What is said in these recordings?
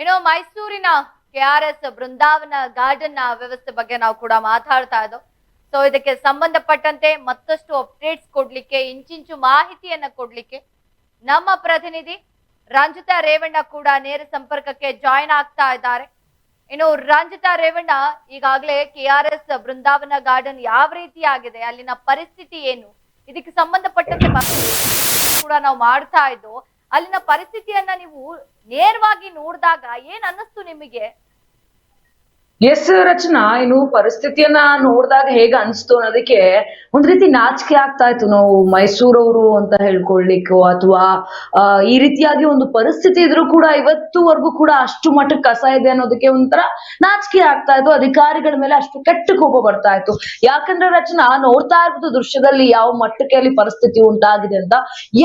ಏನೋ ಮೈಸೂರಿನ K R S Brindavan garden ವ್ಯವಸ್ಥೆ ಬಗ್ಗೆ ನಾವು ಕೂಡ ಮಾತಾಡ್ತಾ ಇದ್ದೋ. ಸೊ ಇದಕ್ಕೆ ಸಂಬಂಧಪಟ್ಟಂತೆ ಮತ್ತಷ್ಟು ಅಪ್ಡೇಟ್ಸ್ ಕೊಡ್ಲಿಕ್ಕೆ, ಇಂಚಿಂಚು ಮಾಹಿತಿಯನ್ನ ಕೊಡ್ಲಿಕ್ಕೆ ನಮ್ಮ ಪ್ರತಿನಿಧಿ ರಂಜಿತಾ ರೇವಣ್ಣ ಕೂಡ ನೇರ ಸಂಪರ್ಕಕ್ಕೆ ಜಾಯಿನ್ ಆಗ್ತಾ ಇದ್ದಾರೆ. ಇನ್ನು ರಂಜಿತಾ ರೇವಣ್ಣ, ಈಗಾಗಲೇ K R S Brindavan garden ಯಾವ ರೀತಿ ಆಗಿದೆ ಅಲ್ಲಿನ ಪರಿಸ್ಥಿತಿ ಏನು, ಇದಕ್ಕೆ ಸಂಬಂಧಪಟ್ಟಂತೆ ಕೂಡ ನಾವು ಮಾಡ್ತಾ ಇದ್ದೋ. ಅಲ್ಲಿನ ಪರಿಸ್ಥಿತಿಯನ್ನ ನೀವು ನೇರವಾಗಿ ನೋಡಿದಾಗ ಏನ್ ಅನ್ನಿಸ್ತು ನಿಮಗೆ? ಎಸ್ ರಚನಾ, ಇನ್ನು ಪರಿಸ್ಥಿತಿಯನ್ನ ನೋಡಿದಾಗ ಹೇಗ ಅನ್ಸ್ತು ಅನ್ನೋದಕ್ಕೆ ಒಂದ್ ರೀತಿ ನಾಚಿಕೆ ಆಗ್ತಾ ಇತ್ತು. ನಾವು ಮೈಸೂರವರು ಅಂತ ಹೇಳ್ಕೊಳ್ಲಿಕ್ಕೋ ಅಥವಾ ಈ ರೀತಿಯಾಗಿ ಒಂದು ಪರಿಸ್ಥಿತಿ ಇದ್ರೂ ಕೂಡ ಇವತ್ತುವರೆಗೂ ಕೂಡ ಅಷ್ಟು ಮಟ್ಟಕ್ಕೆ ಕಸ ಇದೆ ಅನ್ನೋದಕ್ಕೆ ಒಂಥರ ನಾಚಿಕೆ ಆಗ್ತಾ ಇತ್ತು. ಅಧಿಕಾರಿಗಳ ಮೇಲೆ ಅಷ್ಟು ಕೆಟ್ಟ ಕೋಪ ಬರ್ತಾ ಇತ್ತು. ಯಾಕಂದ್ರೆ ರಚನಾ, ನೋಡ್ತಾ ಇರೋದು ದೃಶ್ಯದಲ್ಲಿ ಯಾವ ಮಟ್ಟಕ್ಕೆ ಅಲ್ಲಿ ಪರಿಸ್ಥಿತಿ ಉಂಟಾಗಿದೆ ಅಂತ.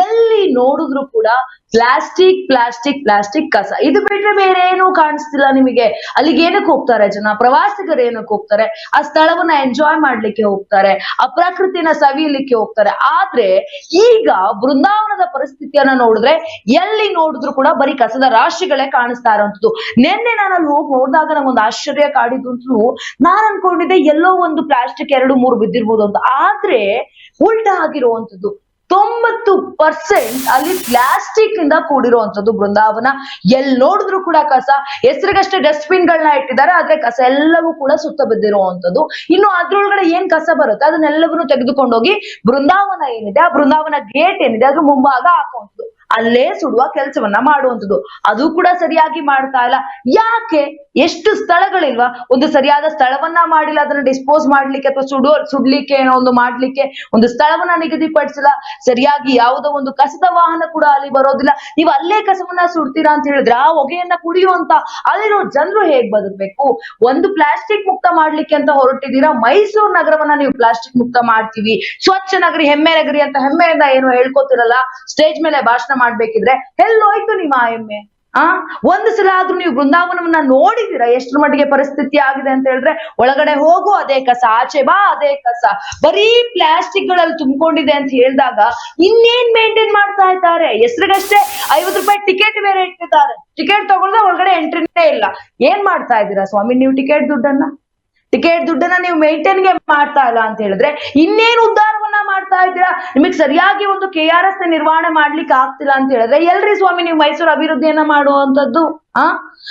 ಎಲ್ಲಿ ನೋಡಿದ್ರು ಕೂಡ ಪ್ಲಾಸ್ಟಿಕ್ ಪ್ಲಾಸ್ಟಿಕ್ ಪ್ಲಾಸ್ಟಿಕ್ ಕಸ. ಇದು ಬಿಟ್ರೆ ಬೇರೆ ಏನು ಕಾಣಿಸ್ತಿಲ್ಲ ನಿಮಗೆ. ಅಲ್ಲಿಗೆ ಏನಕ್ಕೆ ಹೋಗ್ತಾರೆ ಜನ? ಪ್ರವಾಸಿಗರು ಏನಕ್ಕೆ ಹೋಗ್ತಾರೆ? ಆ ಸ್ಥಳವನ್ನ ಎಂಜಾಯ್ ಮಾಡ್ಲಿಕ್ಕೆ ಹೋಗ್ತಾರೆ. ಆ ಪ್ರಕೃತಿನ ಸವಿಯಲಿಕ್ಕೆ ಹೋಗ್ತಾರೆ. ಆದ್ರೆ ಈಗ ಬೃಂದಾವನದ ಪರಿಸ್ಥಿತಿಯನ್ನ ನೋಡಿದ್ರೆ ಎಲ್ಲಿ ನೋಡಿದ್ರು ಕೂಡ ಬರೀ ಕಸದ ರಾಶಿಗಳೇ ಕಾಣಿಸ್ತಾ ಇರೋಂಥದ್ದು. ನಿನ್ನೆ ನಾನು ಅಲ್ಲಿ ಹೋಗಿ ನೋಡಿದಾಗ ನಂಗೊಂದು ಆಶ್ಚರ್ಯ ಕಾಡಿದ್ದು ನಾನ್ ಅನ್ಕೊಂಡಿದ್ದೆ ಎಲ್ಲೋ ಒಂದು ಪ್ಲಾಸ್ಟಿಕ್ ಎರಡು ಮೂರು ಬಿದ್ದಿರ್ಬೋದು ಅಂತ. ಆದ್ರೆ ಉಲ್ಟಾ ಆಗಿರುವಂತದ್ದು ತೊಂಬತ್ತು ಪರ್ಸೆಂಟ್ ಅಲ್ಲಿ ಪ್ಲಾಸ್ಟಿಕ್ ಇಂದ ಕೂಡಿರುವಂತದ್ದು ಬೃಂದಾವನ. ಎಲ್ ನೋಡಿದ್ರು ಕೂಡ ಕಸ, ಹೆಸರಿಗಷ್ಟೇ ಡಸ್ಟ್ಬಿನ್ ಗಳನ್ನ ಇಟ್ಟಿದ್ದಾರೆ, ಆದ್ರೆ ಕಸ ಎಲ್ಲವೂ ಕೂಡ ಸುತ್ತ ಬಿದ್ದಿರುವಂತದ್ದು ಇನ್ನು ಅದ್ರೊಳಗಡೆ ಏನ್ ಕಸ ಬರುತ್ತೆ? ಅದನ್ನೆಲ್ಲವನ್ನೂ ತೆಗೆದುಕೊಂಡೋಗಿ ಬೃಂದಾವನ ಏನಿದೆ? ಆ ಬೃಂದಾವನ ಗೇಟ್ ಏನಿದೆ? ಅದ್ರ ಮುಂಭಾಗ ಹಾಕುವಂಥದ್ದು. ಅಲ್ಲೇ ಸುಡುವ ಕೆಲಸವನ್ನ ಮಾಡುವಂಥದ್ದು. ಅದು ಕೂಡ ಸರಿಯಾಗಿ ಮಾಡ್ತಾ ಇಲ್ಲ. ಯಾಕೆ? ಎಷ್ಟು ಸ್ಥಳಗಳಿಲ್ವಾ? ಒಂದು ಸರಿಯಾದ ಸ್ಥಳವನ್ನ ಮಾಡಿಲ್ಲ, ಅದನ್ನ ಡಿಸ್ಪೋಸ್ ಮಾಡ್ಲಿಕ್ಕೆ ಅಥವಾ ಸುಡೋ, ಸುಡ್ಲಿಕ್ಕೆ ಏನೋ ಒಂದು ಮಾಡ್ಲಿಕ್ಕೆ ಒಂದು ಸ್ಥಳವನ್ನ ನಿಗದಿಪಡಿಸಿಲ್ಲ. ಸರಿಯಾಗಿ ಯಾವುದೋ ಒಂದು ಕಸದ ವಾಹನ ಕೂಡ ಅಲ್ಲಿ ಬರೋದಿಲ್ಲ. ನೀವು ಅಲ್ಲೇ ಕಸವನ್ನ ಸುಡ್ತೀರಾ ಅಂತ ಹೇಳಿದ್ರೆ ಆ ಹೊಗೆಯನ್ನ ಕುಡಿಯುವಂತ ಅಲ್ಲಿರೋ ಜನರು ಹೇಗ್ ಬದುಕಬೇಕು? ಒಂದು ಪ್ಲಾಸ್ಟಿಕ್ ಮುಕ್ತ ಮಾಡ್ಲಿಕ್ಕೆ ಅಂತ ಹೊರಟಿದ್ದೀರಾ? ಮೈಸೂರು ನಗರವನ್ನ ನೀವು ಪ್ಲಾಸ್ಟಿಕ್ ಮುಕ್ತ ಮಾಡ್ತೀವಿ. ಸ್ವಚ್ಛ ನಗರಿ ಹೆಮ್ಮೆ ನಗರಿ ಅಂತ ಹೆಮ್ಮೆಯಿಂದ ಏನು ಹೇಳ್ಕೊತಿರಲ್ಲ. ಸ್ಟೇಜ್ ಮೇಲೆ ಭಾಷಣ ಮಾಡ್ಬೇಕಿದ್ರೆ ಎಲ್ಲೋಯ್ತು ನಿಮ್ಮ ಆ ಎಮ್ಮೆ ಆ? ಒಂದು ಸಲ ಆದ್ರೂ ನೀವು ಬೃಂದಾವನವನ್ನ ನೋಡಿದೀರಾ ಎಷ್ಟ್ರ ಮಟ್ಟಿಗೆ ಪರಿಸ್ಥಿತಿ ಆಗಿದೆ ಅಂತ ಹೇಳಿದ್ರೆ ಒಳಗಡೆ ಹೋಗು, ಅದೇ ಕಸ. ಆಚೆ ಬಾ, ಅದೇ ಕಸ. ಬರೀ ಪ್ಲಾಸ್ಟಿಕ್ಗಳಲ್ಲಿ ತುಂಬಿಕೊಂಡಿದೆ ಅಂತ ಹೇಳಿದಾಗ ಇನ್ನೇನ್ ಮೇಂಟೈನ್ ಮಾಡ್ತಾ ಇದ್ದಾರೆ? ಹೆಸರಿಗಷ್ಟೇ ಐವತ್ ರೂಪಾಯಿ ಟಿಕೆಟ್ ಬೇರೆ ಇಟ್ಟಿದ್ದಾರೆ. ಟಿಕೆಟ್ ತಗೊಳ್ದೆ ಒಳಗಡೆ ಎಂಟ್ರಿನೇ ಇಲ್ಲ. ಏನ್ ಮಾಡ್ತಾ ಇದ್ದೀರಾ ಸ್ವಾಮಿ ನೀವು ಟಿಕೆಟ್ ದುಡ್ಡನ್ನ? ಟಿಕೆಟ್ ದುಡ್ಡನ್ನ ನೀವು ಮೇಂಟೈನ್ಗೆ ಮಾಡ್ತಾ ಇಲ್ಲ ಅಂತ ಹೇಳಿದ್ರೆ ಇನ್ನೇನು ಉದ್ಧಾರವನ್ನ ಮಾಡ್ತಾ ಇದ್ದೀರಾ? ನಿಮಗೆ ಸರಿಯಾಗಿ ಒಂದು ಕೆ ಆರ್ ಎಸ್ ನಿರ್ವಹಣೆ ಮಾಡ್ಲಿಕ್ಕೆ ಆಗ್ತಿಲ್ಲ ಅಂತ ಹೇಳಿದ್ರೆ, ಎಲ್ರಿ ಸ್ವಾಮಿ, ನೀವು ಮೈಸೂರು ಅಭಿವೃದ್ಧಿಯನ್ನ ಮಾಡುವಂತದ್ದು ಆ?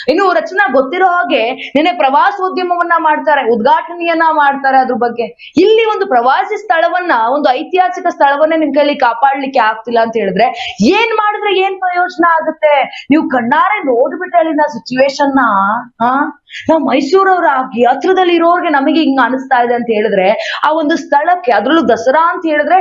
ಇನ್ನು ರಚನಾ ಗೊತ್ತಿರೋ ಹಾಗೆ ನಿನ್ನೆ ಪ್ರವಾಸೋದ್ಯಮವನ್ನ ಮಾಡ್ತಾರೆ, ಉದ್ಘಾಟನೆಯನ್ನ ಮಾಡ್ತಾರೆ ಅದ್ರ ಬಗ್ಗೆ. ಇಲ್ಲಿ ಒಂದು ಪ್ರವಾಸಿ ಸ್ಥಳವನ್ನ, ಒಂದು ಐತಿಹಾಸಿಕ ಸ್ಥಳವನ್ನ ನಿಮ್ ಕೈಲಿ ಕಾಪಾಡ್ಲಿಕ್ಕೆ ಆಗ್ತಿಲ್ಲ ಅಂತ ಹೇಳಿದ್ರೆ, ಏನ್ ಮಾಡಿದ್ರೆ ಏನ್ ಪ್ರಯೋಜನ ಆಗುತ್ತೆ? ನೀವು ಕಣ್ಣಾರೆ ನೋಡ್ಬಿಟ್ಟೆ ಅಲ್ಲಿನ ಸಿಚುವೇಶನ್ನ, ಆ? ಮೈಸೂರವ್ರ ಮೈಸೂರವ್ರಾಗಿ ಹತ್ರದಲ್ಲಿ ಇರೋರ್ಗೆ ನಮಗೆ ಹಿಂಗ ಅನಿಸ್ತಾ ಇದೆ ಅಂತ ಹೇಳಿದ್ರೆ, ಆ ಒಂದು ಸ್ಥಳಕ್ಕೆ ಅದ್ರಲ್ಲೂ ದಸರಾ ಅಂತ ಹೇಳಿದ್ರೆ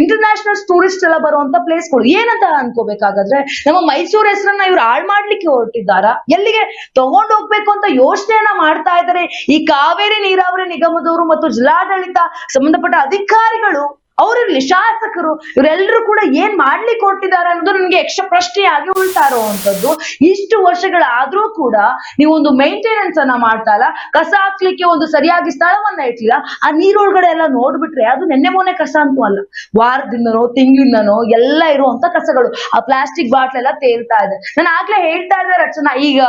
ಇಂಟರ್ನ್ಯಾಷನಲ್ ಟೂರಿಸ್ಟ್ ಎಲ್ಲ ಬರುವಂತ ಪ್ಲೇಸ್ಗಳು ಏನಂತ ಅನ್ಕೋಬೇಕಾಗಾದ್ರೆ, ನಮ್ಮ ಮೈಸೂರು ಹೆಸರನ್ನ ಇವ್ರು ಹಾಳ್ ಮಾಡ್ಲಿಕ್ಕೆ ಹೊರಟಿದ್ದಾರಾ? ಎಲ್ಲಿಗೆ ತಗೊಂಡ್ ಹೋಗ್ಬೇಕು ಅಂತ ಯೋಚನೆಯನ್ನ ಮಾಡ್ತಾ ಇದ್ದಾರೆ ಈ ಕಾವೇರಿ ನೀರಾವರಿ ನಿಗಮದವರು ಮತ್ತು ಜಿಲ್ಲಾಡಳಿತ ಸಂಬಂಧಪಟ್ಟ ಅಧಿಕಾರಿಗಳು. ಅವರಿರ್ಲಿ ಶಾಸಕರು ಇವರೆಲ್ಲರೂ ಕೂಡ ಏನ್ ಮಾಡ್ಲಿಕ್ಕೆ ಕೊಟ್ಟಿದ್ದಾರೆ ಅನ್ನೋದು ನನಗೆ ಯಕ್ಷ ಪ್ರಶ್ನೆಯಾಗಿ ಉಳ್ತಾ ಇರುವಂತದ್ದು. ಇಷ್ಟು ವರ್ಷಗಳಾದ್ರೂ ಕೂಡ ನೀವು ಒಂದು ಮೇಂಟೆನೆನ್ಸ್ ಅನ್ನ ಮಾಡ್ತಾ ಇಲ್ಲ. ಕಸ ಹಾಕ್ಲಿಕ್ಕೆ ಒಂದು ಸರಿಯಾಗಿ ಸ್ಥಳವನ್ನ ಇಟ್ಟಿಲ್ಲ. ಆ ನೀರೊಳಗಡೆ ಎಲ್ಲ ನೋಡ್ಬಿಟ್ರೆ ಅದು ನೆನ್ನೆ ಮೊನ್ನೆ ಕಸ ಅಂತೂ ಅಲ್ಲ. ವಾರದಿಂದನೋ, ತಿಂಗಳಿಂದನೋ ಎಲ್ಲ ಇರುವಂತ ಕಸಗಳು. ಆ ಪ್ಲಾಸ್ಟಿಕ್ ಬಾಟ್ಲ್ ಎಲ್ಲ ತೇಲ್ತಾ ಇದೆ. ನಾನು ಆಗ್ಲೇ ಹೇಳ್ತಾ ಇದ್ದೆ ರಚನಾ, ಈಗ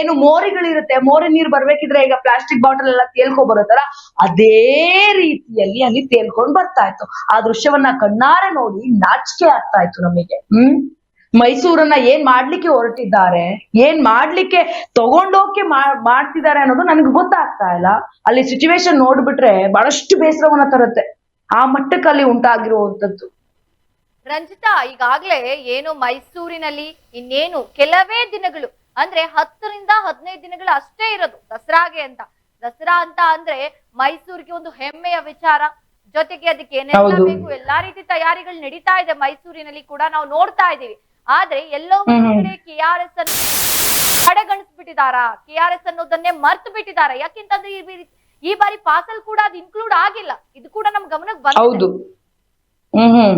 ಏನು ಮೋರಿಗಳಿರುತ್ತೆ, ಮೋರಿ ನೀರು ಬರ್ಬೇಕಿದ್ರೆ ಈಗ ಪ್ಲಾಸ್ಟಿಕ್ ಬಾಟಲ್ ಎಲ್ಲ ತೇಲ್ಕೊ ಬರುತ್ತಲ್ಲ ಅದೇ ರೀತಿಯಲ್ಲಿ ಅಲ್ಲಿ ತೇಲ್ಕೊಂಡ್ ಬರ್ತಾ ಇತ್ತು. ಆ ದೃಶ್ಯವನ್ನ ಕಣ್ಣಾರೆ ನೋಡಿ ನಾಚಿಕೆ ಆಗ್ತಾ ಇತ್ತು ನಮಗೆ. ಹ್ಮ್? ಮೈಸೂರನ್ನ ಏನ್ ಮಾಡ್ಲಿಕ್ಕೆ ಹೊರಟಿದ್ದಾರೆ, ಏನ್ ಮಾಡ್ಲಿಕ್ಕೆ ತಗೊಂಡೋಕೆ ಮಾಡ್ತಿದ್ದಾರೆ ಅನ್ನೋದು ನನ್ಗೆ ಗೊತ್ತಾಗ್ತಾ ಇಲ್ಲ. ಅಲ್ಲಿ ಸಿಚುವೇಶನ್ ನೋಡ್ಬಿಟ್ರೆ ಬಹಳಷ್ಟು ಬೇಸರವನ್ನ ತರುತ್ತೆ. ಆ ಮಟ್ಟಕ್ಕಲ್ಲಿ ಉಂಟಾಗಿರುವಂತದ್ದು ರಂಜಿತಾ, ಈಗಾಗ್ಲೇ ಏನು ಮೈಸೂರಿನಲ್ಲಿ ಇನ್ನೇನು ಕೆಲವೇ ದಿನಗಳು, ಅಂದ್ರೆ ಹತ್ತರಿಂದ ಹದಿನೈದು ದಿನಗಳು ಅಷ್ಟೇ ಇರೋದು ದಸರಾಗೆ ಅಂತ. ದಸರಾ ಅಂತ ಅಂದ್ರೆ ಮೈಸೂರಿಗೆ ಒಂದು ಹೆಮ್ಮೆಯ ವಿಚಾರ. ಜೊತೆಗೆ ಅದಕ್ಕೆ ಏನೆಲ್ಲ. ಬೇಕು ಎಲ್ಲಾ ರೀತಿ ತಯಾರಿಗಳು ನಡೀತಾ ಇದೆ ಮೈಸೂರಿನಲ್ಲಿ ಕೂಡ ನಾವು ನೋಡ್ತಾ ಇದೀವಿ ಆದ್ರೆ ಎಲ್ಲೋ ಒಂದು ಕಡೆ ಕೆ ಆರ್ ಎಸ್ ಅನ್ನು ಕಡೆಗಣಿಸ್ಬಿಟ್ಟಿದಾರ? ಕೆ ಆರ್ ಎಸ್ ಅನ್ನೋದನ್ನೇ ಮರ್ತು ಬಿಟ್ಟಿದಾರ? ಯಾಕೆಂತಂದ್ರೆ ಈ ಬಾರಿ ಪಾಸಲ್ ಕೂಡ ಅದು ಇನ್ಕ್ಲೂಡ್ ಆಗಿಲ್ಲ. ಇದು ಕೂಡ ನಮ್ ಗಮನಕ್ಕೆ ಬಂದಿದೆ. ಹೌದು. ಹ್ಮ್ ಹ್ಮ್.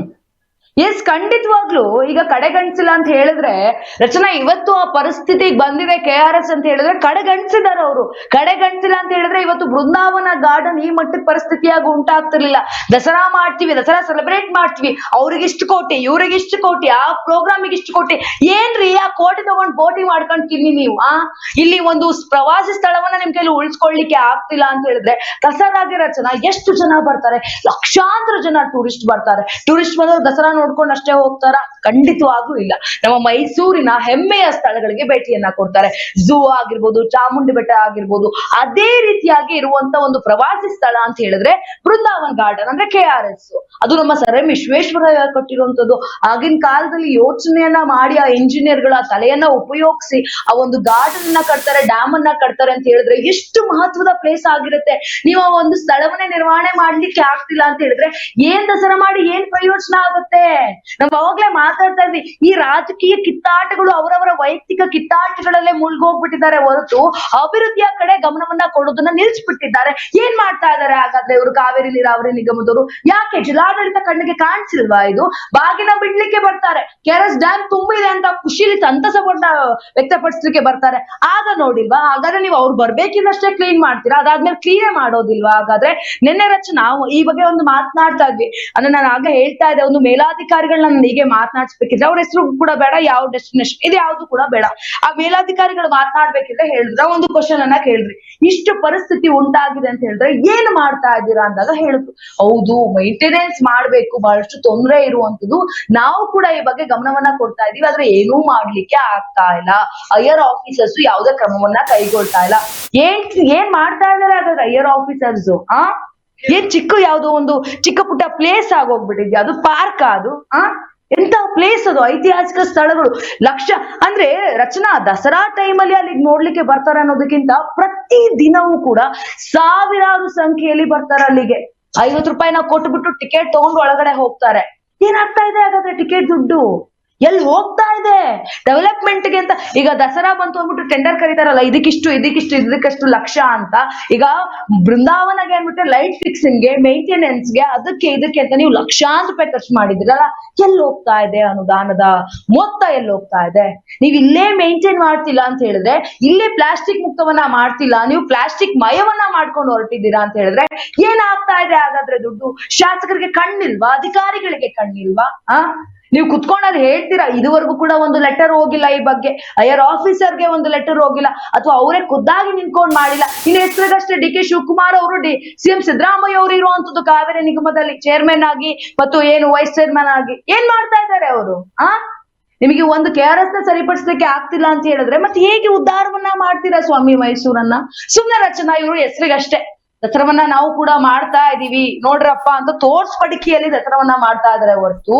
ಎಸ್ ಖಂಡಿತವಾಗ್ಲು. ಈಗ ಕಡೆಗಣಿಸಿಲ್ಲ ಅಂತ ಹೇಳಿದ್ರೆ, ರಚನಾ, ಇವತ್ತು ಆ ಪರಿಸ್ಥಿತಿಗೆ ಬಂದಿದೆ ಕೆ ಆರ್ ಎಸ್ ಅಂತ ಹೇಳಿದ್ರೆ ಕಡೆಗಣಿಸಿದಾರೆ ಅವರು. ಕಡೆಗಣಿಸಿಲ್ಲ ಅಂತ ಹೇಳಿದ್ರೆ ಇವತ್ತು ಬೃಂದಾವನ ಗಾರ್ಡನ್ ಈ ಮಟ್ಟದ ಪರಿಸ್ಥಿತಿಯಾಗಿ ಉಂಟಾಗ್ತಿರ್ಲಿಲ್ಲ. ದಸರಾ ಮಾಡ್ತೀವಿ, ದಸರಾ ಸೆಲೆಬ್ರೇಟ್ ಮಾಡ್ತೀವಿ. ಅವ್ರಿಗೆ ಇಷ್ಟು ಕೋಟಿ ಇವ್ರಿಗೆ ಇಷ್ಟು ಕೋಟಿ, ಆ ಪ್ರೋಗ್ರಾಮಿಗೆ ಇಷ್ಟು ಕೋಟಿ. ಏನ್ರಿ, ಆ ಕೋಟಿ ತಗೊಂಡ್ ಬೋಟಿಂಗ್ ಮಾಡ್ಕೊಂಡ್ ತಿನ್ನಿ ನೀವು, ಆ? ಇಲ್ಲಿ ಒಂದು ಪ್ರವಾಸಿ ಸ್ಥಳವನ್ನ ನಿಮ್ ಕೈಲಿ ಉಳಿಸ್ಕೊಳ್ಳಿಕ್ಕೆ ಆಗ್ತಿಲ್ಲ ಅಂತ ಹೇಳಿದ್ರೆ, ದಸರಾಗೆ ರಚನಾ ಎಷ್ಟು ಜನ ಬರ್ತಾರೆ? ಲಕ್ಷಾಂತರ ಜನ ಟೂರಿಸ್ಟ್ ಬರ್ತಾರೆ. ಟೂರಿಸ್ಟ್ ಬಂದವರು ದಸರಾ ನೋಡ್ಕೊಂಡು ಅಷ್ಟೇ ಹೋಗ್ತಾರ? ಖಂಡಿತವಾಗ್ಲೂ ಇಲ್ಲ. ನಮ್ಮ ಮೈಸೂರಿನ ಹೆಮ್ಮೆಯ ಸ್ಥಳಗಳಿಗೆ ಭೇಟಿಯನ್ನ ಕೊಡ್ತಾರೆ. ಝೂ ಆಗಿರ್ಬೋದು, ಚಾಮುಂಡಿ ಬೆಟ್ಟ ಆಗಿರ್ಬೋದು, ಅದೇ ರೀತಿಯಾಗಿ ಇರುವಂತ ಒಂದು ಪ್ರವಾಸಿ ಸ್ಥಳ ಅಂತ ಹೇಳಿದ್ರೆ ಬೃಂದಾವನ್ ಗಾರ್ಡನ್ ಅಂದ್ರೆ ಕೆ ಆರ್ ಎಸ್ ಅದು ನಮ್ಮ ಸರ್ ಎಂ ವಿಶ್ವೇಶ್ವರಯ್ಯ ಕಟ್ಟಿರುವಂತದ್ದು ಆಗಿನ ಕಾಲದಲ್ಲಿ ಯೋಚನೆಯನ್ನ ಮಾಡಿ ಆ ಇಂಜಿನಿಯರ್ಗಳ ತಲೆಯನ್ನ ಉಪಯೋಗಿಸಿ ಆ ಒಂದು ಗಾರ್ಡನ್ ಅನ್ನ ಕಟ್ತಾರೆ ಡ್ಯಾಮ್ ಅನ್ನ ಕಟ್ತಾರೆ ಅಂತ ಹೇಳಿದ್ರೆ ಎಷ್ಟು ಮಹತ್ವದ ಪ್ಲೇಸ್ ಆಗಿರುತ್ತೆ. ನೀವು ಆ ಒಂದು ಸ್ಥಳವನ್ನೇ ನಿರ್ವಹಣೆ ಮಾಡ್ಲಿಕ್ಕೆ ಆಗ್ತಿಲ್ಲ ಅಂತ ಹೇಳಿದ್ರೆ ಏನ್ ದಸರಾ ಮಾಡಿ ಏನ್ ಪ್ರಯೋಜನ ಆಗುತ್ತೆ? ನಾವ್ ಅವಾಗ್ಲೇ ಮಾತಾಡ್ತಾ ಇದ್ವಿ, ಈ ರಾಜಕೀಯ ಕಿತ್ತಾಟಗಳು ಅವರವರ ವೈಯಕ್ತಿಕ ಕಿತ್ತಾಟಗಳಲ್ಲೇ ಮುಳುಗೋಗ್ಬಿಟ್ಟಿದ್ದಾರೆ ಹೊರತು ಅಭಿವೃದ್ಧಿಯ ಕಡೆ ಗಮನವನ್ನ ಕೊಡೋದನ್ನ ನಿಲ್ಸ್ಬಿಟ್ಟಿದ್ದಾರೆ. ಏನ್ ಮಾಡ್ತಾ ಇದಾರೆ ಹಾಗಾದ್ರೆ ಇವರು ಕಾವೇರಿ ನೀರಾವರಿ ನಿಗಮದವರು? ಯಾಕೆ ಜಿಲ್ಲಾಡಳಿತ ಕಣ್ಣಿಗೆ ಕಾಣಿಸಿಲ್ವಾ ಇದು? ಬಾಗಿನ ಬಿಡ್ಲಿಕ್ಕೆ ಬರ್ತಾರೆ. ಕೆರೆಸ್ ಡ್ಯಾಮ್ ತುಂಬಿದೆ ಅಂತ ಖುಷಿಲಿ ಸಂತಸಗೊಂಡ ವ್ಯಕ್ತಪಡಿಸ್ಲಿಕ್ಕೆ ಬರ್ತಾರೆ. ಆಗ ನೋಡಿಲ್ವಾ? ಹಾಗಾದ್ರೆ ನೀವು ಅವ್ರು ಬರ್ಬೇಕಿದ್ದಷ್ಟೇ ಕ್ಲೀನ್ ಮಾಡ್ತೀರಾ? ಅದಾದ್ಮೇಲೆ ಕ್ಲೀನೇ ಮಾಡೋದಿಲ್ವಾ? ಹಾಗಾದ್ರೆ ನಿನ್ನೆ ನಾವು ಈ ಬಗ್ಗೆ ಒಂದು ಮಾತನಾಡ್ತಾ ಇದ್ವಿ. ಅಂದ್ರೆ ನಾನು ಆಗ ಹೇಳ್ತಾ ಇದ್ದೆ, ಒಂದು ಮೇಲಾಧಿಕಾರಿಗಳನ್ನ ನಾನು ಹೀಗೆ ಮಾತನಾಡ್ಸ್ಬೇಕಿದ್ರೆ ಅವ್ರ ಹೆಸರು ಕೂಡ ಬೇಡ, ಯಾವ ಡೆಸ್ಟಿನೇಷನ್ ಇದು ಯಾವ್ದು ಕೂಡ ಬೇಡ. ಆ ಮೇಲಾಧಿಕಾರಿಗಳು ಮಾತನಾಡ್ಬೇಕಿದ್ರೆ ಹೇಳಿದ್ರ ಒಂದು ಕ್ವಶನ್ ಅನ್ನ ಕೇಳಿದ್ರಿ ಇಷ್ಟು ಪರಿಸ್ಥಿತಿ ಉಂಟಾಗಿದೆ ಅಂತ ಹೇಳಿದ್ರೆ ಏನು ಮಾಡ್ತಾ ಇದ್ದೀರಾ ಅಂದಾಗ ಹೇಳಿದ್ರು. ಹೌದು ಮೈಂಟೆನೆನ್ಸ್ ಮಾಡ್ಬೇಕು, ಬಹಳಷ್ಟು ತೊಂದರೆ ಇರುವಂತದ್ದು ನಾವು ಕೂಡ ಈ ಬಗ್ಗೆ ಗಮನವನ್ನ ಕೊಡ್ತಾ ಇದೀವಿ ಆದ್ರೆ ಏನೂ ಮಾಡ್ಲಿಕ್ಕೆ ಆಗ್ತಾ ಇಲ್ಲ. ಹೈಯರ್ ಆಫೀಸರ್ಸ್ ಯಾವುದೇ ಕ್ರಮವನ್ನ ಕೈಗೊಳ್ತಾ ಇಲ್ಲ. ಏನ್ ಏನ್ ಮಾಡ್ತಾ ಇದಾರೆ ಅದ್ರ ಹೈಯರ್ ಆಫೀಸರ್ಸ್ ಆ? ಏನ್ ಚಿಕ್ಕ ಯಾವ್ದೋ ಒಂದು ಚಿಕ್ಕ ಪುಟ್ಟ ಪ್ಲೇಸ್ ಆಗೋಗ್ಬಿಟ್ಟಿದ್ಯಾ ಅದು ಪಾರ್ಕ್ ಅದು, ಆ? ಎಂತ ಪ್ಲೇಸ್ ಅದು, ಐತಿಹಾಸಿಕ ಸ್ಥಳಗಳು. ಲಕ್ಷ, ಅಂದ್ರೆ ರಚನಾ ದಸರಾ ಟೈಮಲ್ಲಿ ಅಲ್ಲಿಗೆ ನೋಡ್ಲಿಕ್ಕೆ ಬರ್ತಾರೆ ಅನ್ನೋದಕ್ಕಿಂತ ಪ್ರತಿ ದಿನವೂ ಕೂಡ ಸಾವಿರಾರು ಸಂಖ್ಯೆಯಲ್ಲಿ ಬರ್ತಾರೆ ಅಲ್ಲಿಗೆ. ಐವತ್ತು ರೂಪಾಯಿ ನಾವು ಕೊಟ್ಬಿಟ್ಟು ಟಿಕೆಟ್ ತಗೊಂಡು ಒಳಗಡೆ ಹೋಗ್ತಾರೆ. ಏನಾಗ್ತಾ ಇದೆ ಹಾಗಾದ್ರೆ ಟಿಕೆಟ್ ದುಡ್ಡು? ಎಲ್ಲಿ ಹೋಗ್ತಾ ಇದೆ. ಡೆವಲಪ್ಮೆಂಟ್ಗೆ ಅಂತ ಈಗ ದಸರಾ ಬಂತು ಅಂದ್ಬಿಟ್ಟು ಟೆಂಡರ್ ಕರೀತಾರಲ್ಲ, ಇದಕ್ಕಿಷ್ಟು ಇದಕ್ಕಿಷ್ಟು, ಇದಕ್ಕಷ್ಟು ಲಕ್ಷ ಅಂತ. ಈಗ ಬೃಂದಾವನಗೆ ಅಂದ್ಬಿಟ್ಟು ಲೈಟ್ ಫಿಕ್ಸಿಂಗ್ಗೆ ಮೇಂಟೆನೆನ್ಸ್ಗೆ, ಅದಕ್ಕೆ, ಇದಕ್ಕೆ ಅಂತ ನೀವು ಲಕ್ಷಾಂತರ ರೂಪಾಯಿ ಖರ್ಚು ಮಾಡಿದ್ರಲ್ಲ ಎಲ್ಲಿ ಹೋಗ್ತಾ ಇದೆ ಅನುದಾನದ ಮೊತ್ತ ಎಲ್ಲಿ ಹೋಗ್ತಾ ಇದೆ? ನೀವು ಇಲ್ಲೇ ಮೇಂಟೈನ್ ಮಾಡ್ತಿಲ್ಲ ಅಂತ ಹೇಳಿದ್ರೆ, ಇಲ್ಲೇ ಪ್ಲಾಸ್ಟಿಕ್ ಮುಕ್ತವನ್ನ ಮಾಡ್ತಿಲ್ಲ, ನೀವು ಪ್ಲಾಸ್ಟಿಕ್ ಮಯವನ್ನ ಮಾಡ್ಕೊಂಡು ಹೊರಟಿದ್ದೀರಾ ಅಂತ ಹೇಳಿದ್ರೆ, ಏನಾಗ್ತಾ ಇದೆ ಹಾಗಾದ್ರೆ ದುಡ್ಡು? ಶಾಸಕರಿಗೆ ಕಣ್ಣಿಲ್ವಾ? ಅಧಿಕಾರಿಗಳಿಗೆ ಕಣ್ಣಿಲ್ವಾ? ಆ? ನೀವು ಕುತ್ಕೊಂಡಲ್ಲಿ ಹೇಳ್ತೀರಾ, ಇದುವರೆಗೂ ಕೂಡ ಒಂದು ಲೆಟರ್ ಹೋಗಿಲ್ಲ ಈ ಬಗ್ಗೆ. ಹೈಯರ್ ಆಫೀಸರ್ಗೆ ಒಂದು ಲೆಟರ್ ಹೋಗಿಲ್ಲ, ಅಥವಾ ಅವರೇ ಖುದ್ದಾಗಿ ನಿಂತ್ಕೊಂಡು ಮಾಡಿಲ್ಲ. ಇನ್ನು ಹೆಸರಿಗಷ್ಟೇ ಡಿ ಕೆ ಶಿವಕುಮಾರ್ ಅವರು, ಡಿ ಸಿ ಎಂ ಸಿದ್ದರಾಮಯ್ಯ ಅವರು ಇರುವಂತದ್ದು ಕಾವೇರಿ ನಿಗಮದಲ್ಲಿ ಚೇರ್ಮನ್ ಆಗಿ, ಮತ್ತು ಏನು ವೈಸ್ ಚೇರ್ಮನ್ ಆಗಿ. ಏನ್ ಮಾಡ್ತಾ ಇದ್ದಾರೆ ಅವರು? ಆ? ನಿಮಗೆ ಒಂದು ಕೆ ಆರ್ ಎಸ್ನ ಸರಿಪಡಿಸಲಿಕ್ಕೆ ಆಗ್ತಿಲ್ಲ ಅಂತ ಹೇಳಿದ್ರೆ, ಮತ್ತೆ ಹೇಗೆ ಉದ್ಧಾರವನ್ನ ಮಾಡ್ತೀರಾ ಸ್ವಾಮಿ ಮೈಸೂರನ್ನ? ಸುಮ್ಮನೆ ರಚನಾ ಇವರು ಹೆಸರಿಗಷ್ಟೇ. ದಸರವನ್ನ ನಾವು ಕೂಡ ಮಾಡ್ತಾ ಇದೀವಿ. ನೋಡ್ರಪ್ಪ ಅಂತ ತೋರ್ಸ್ಪಡಿಕೆಯಲ್ಲಿ ದಸರವನ್ನ ಮಾಡ್ತಾ ಇದಾರೆ ಹೊರತು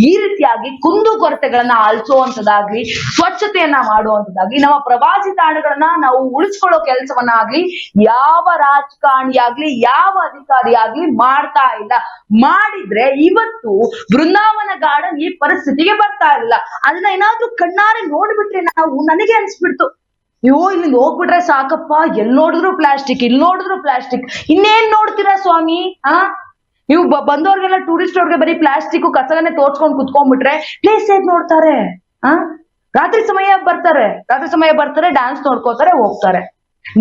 ಈ ರೀತಿಯಾಗಿ ಕುಂದು ಕೊರತೆಗಳನ್ನ ಆಲಿಸುವಂತದ್ದಾಗ್ಲಿ ಸ್ವಚ್ಛತೆಯನ್ನ ಮಾಡುವಂತದ್ದಾಗ್ಲಿ ನಮ್ಮ ಪ್ರವಾಸಿ ತಾಣಗಳನ್ನ ನಾವು ಉಳಿಸ್ಕೊಳ್ಳೋ ಕೆಲಸವನ್ನ ಆಗ್ಲಿ ಯಾವ ರಾಜಕಾರಣಿ ಆಗ್ಲಿ ಯಾವ ಅಧಿಕಾರಿ ಆಗ್ಲಿ ಮಾಡ್ತಾ ಇಲ್ಲ. ಮಾಡಿದ್ರೆ ಇವತ್ತು ಬೃಂದಾವನ ಗಾರ್ಡನ್ ಈ ಪರಿಸ್ಥಿತಿಗೆ ಬರ್ತಾ ಇರಲಿಲ್ಲ. ಅದನ್ನ ಏನಾದ್ರೂ ಕಣ್ಣಾರೆ ನೋಡ್ಬಿಟ್ರೆ ನಾವು ನನಗೆ ಅನ್ಸ್ಬಿಡ್ತು. ಅಯ್ಯೋ ಇಲ್ಲಿಂದ ಹೋಗ್ಬಿಟ್ರೆ ಸಾಕಪ್ಪ. ಎಲ್ ನೋಡಿದ್ರು ಪ್ಲಾಸ್ಟಿಕ್ ಇಲ್ಲಿ ನೋಡಿದ್ರು ಪ್ಲಾಸ್ಟಿಕ್ ಇನ್ನೇನ್ ನೋಡ್ತೀರಾ ಸ್ವಾಮಿ? ಹಾ ನೀವು ಬಂದವ್ರಿಗೆಲ್ಲ ಟೂರಿಸ್ಟ್ ಅವ್ರಿಗೆ ಬರೀ ಪ್ಲಾಸ್ಟಿಕ್ ಕಸಗನೆ ತೋರ್ಸ್ಕೊಂಡ್ ಕುತ್ಕೊಂಡ್ಬಿಟ್ರೆ ಪ್ಲೇಸ್ ಹೇಗ್ ನೋಡ್ತಾರೆ? ಹಾ ರಾತ್ರಿ ಸಮಯ ಬರ್ತಾರೆ. ರಾತ್ರಿ ಸಮಯ ಬರ್ತಾರೆ ಡ್ಯಾನ್ಸ್ ನೋಡ್ಕೋತಾರೆ, ಹೋಗ್ತಾರೆ.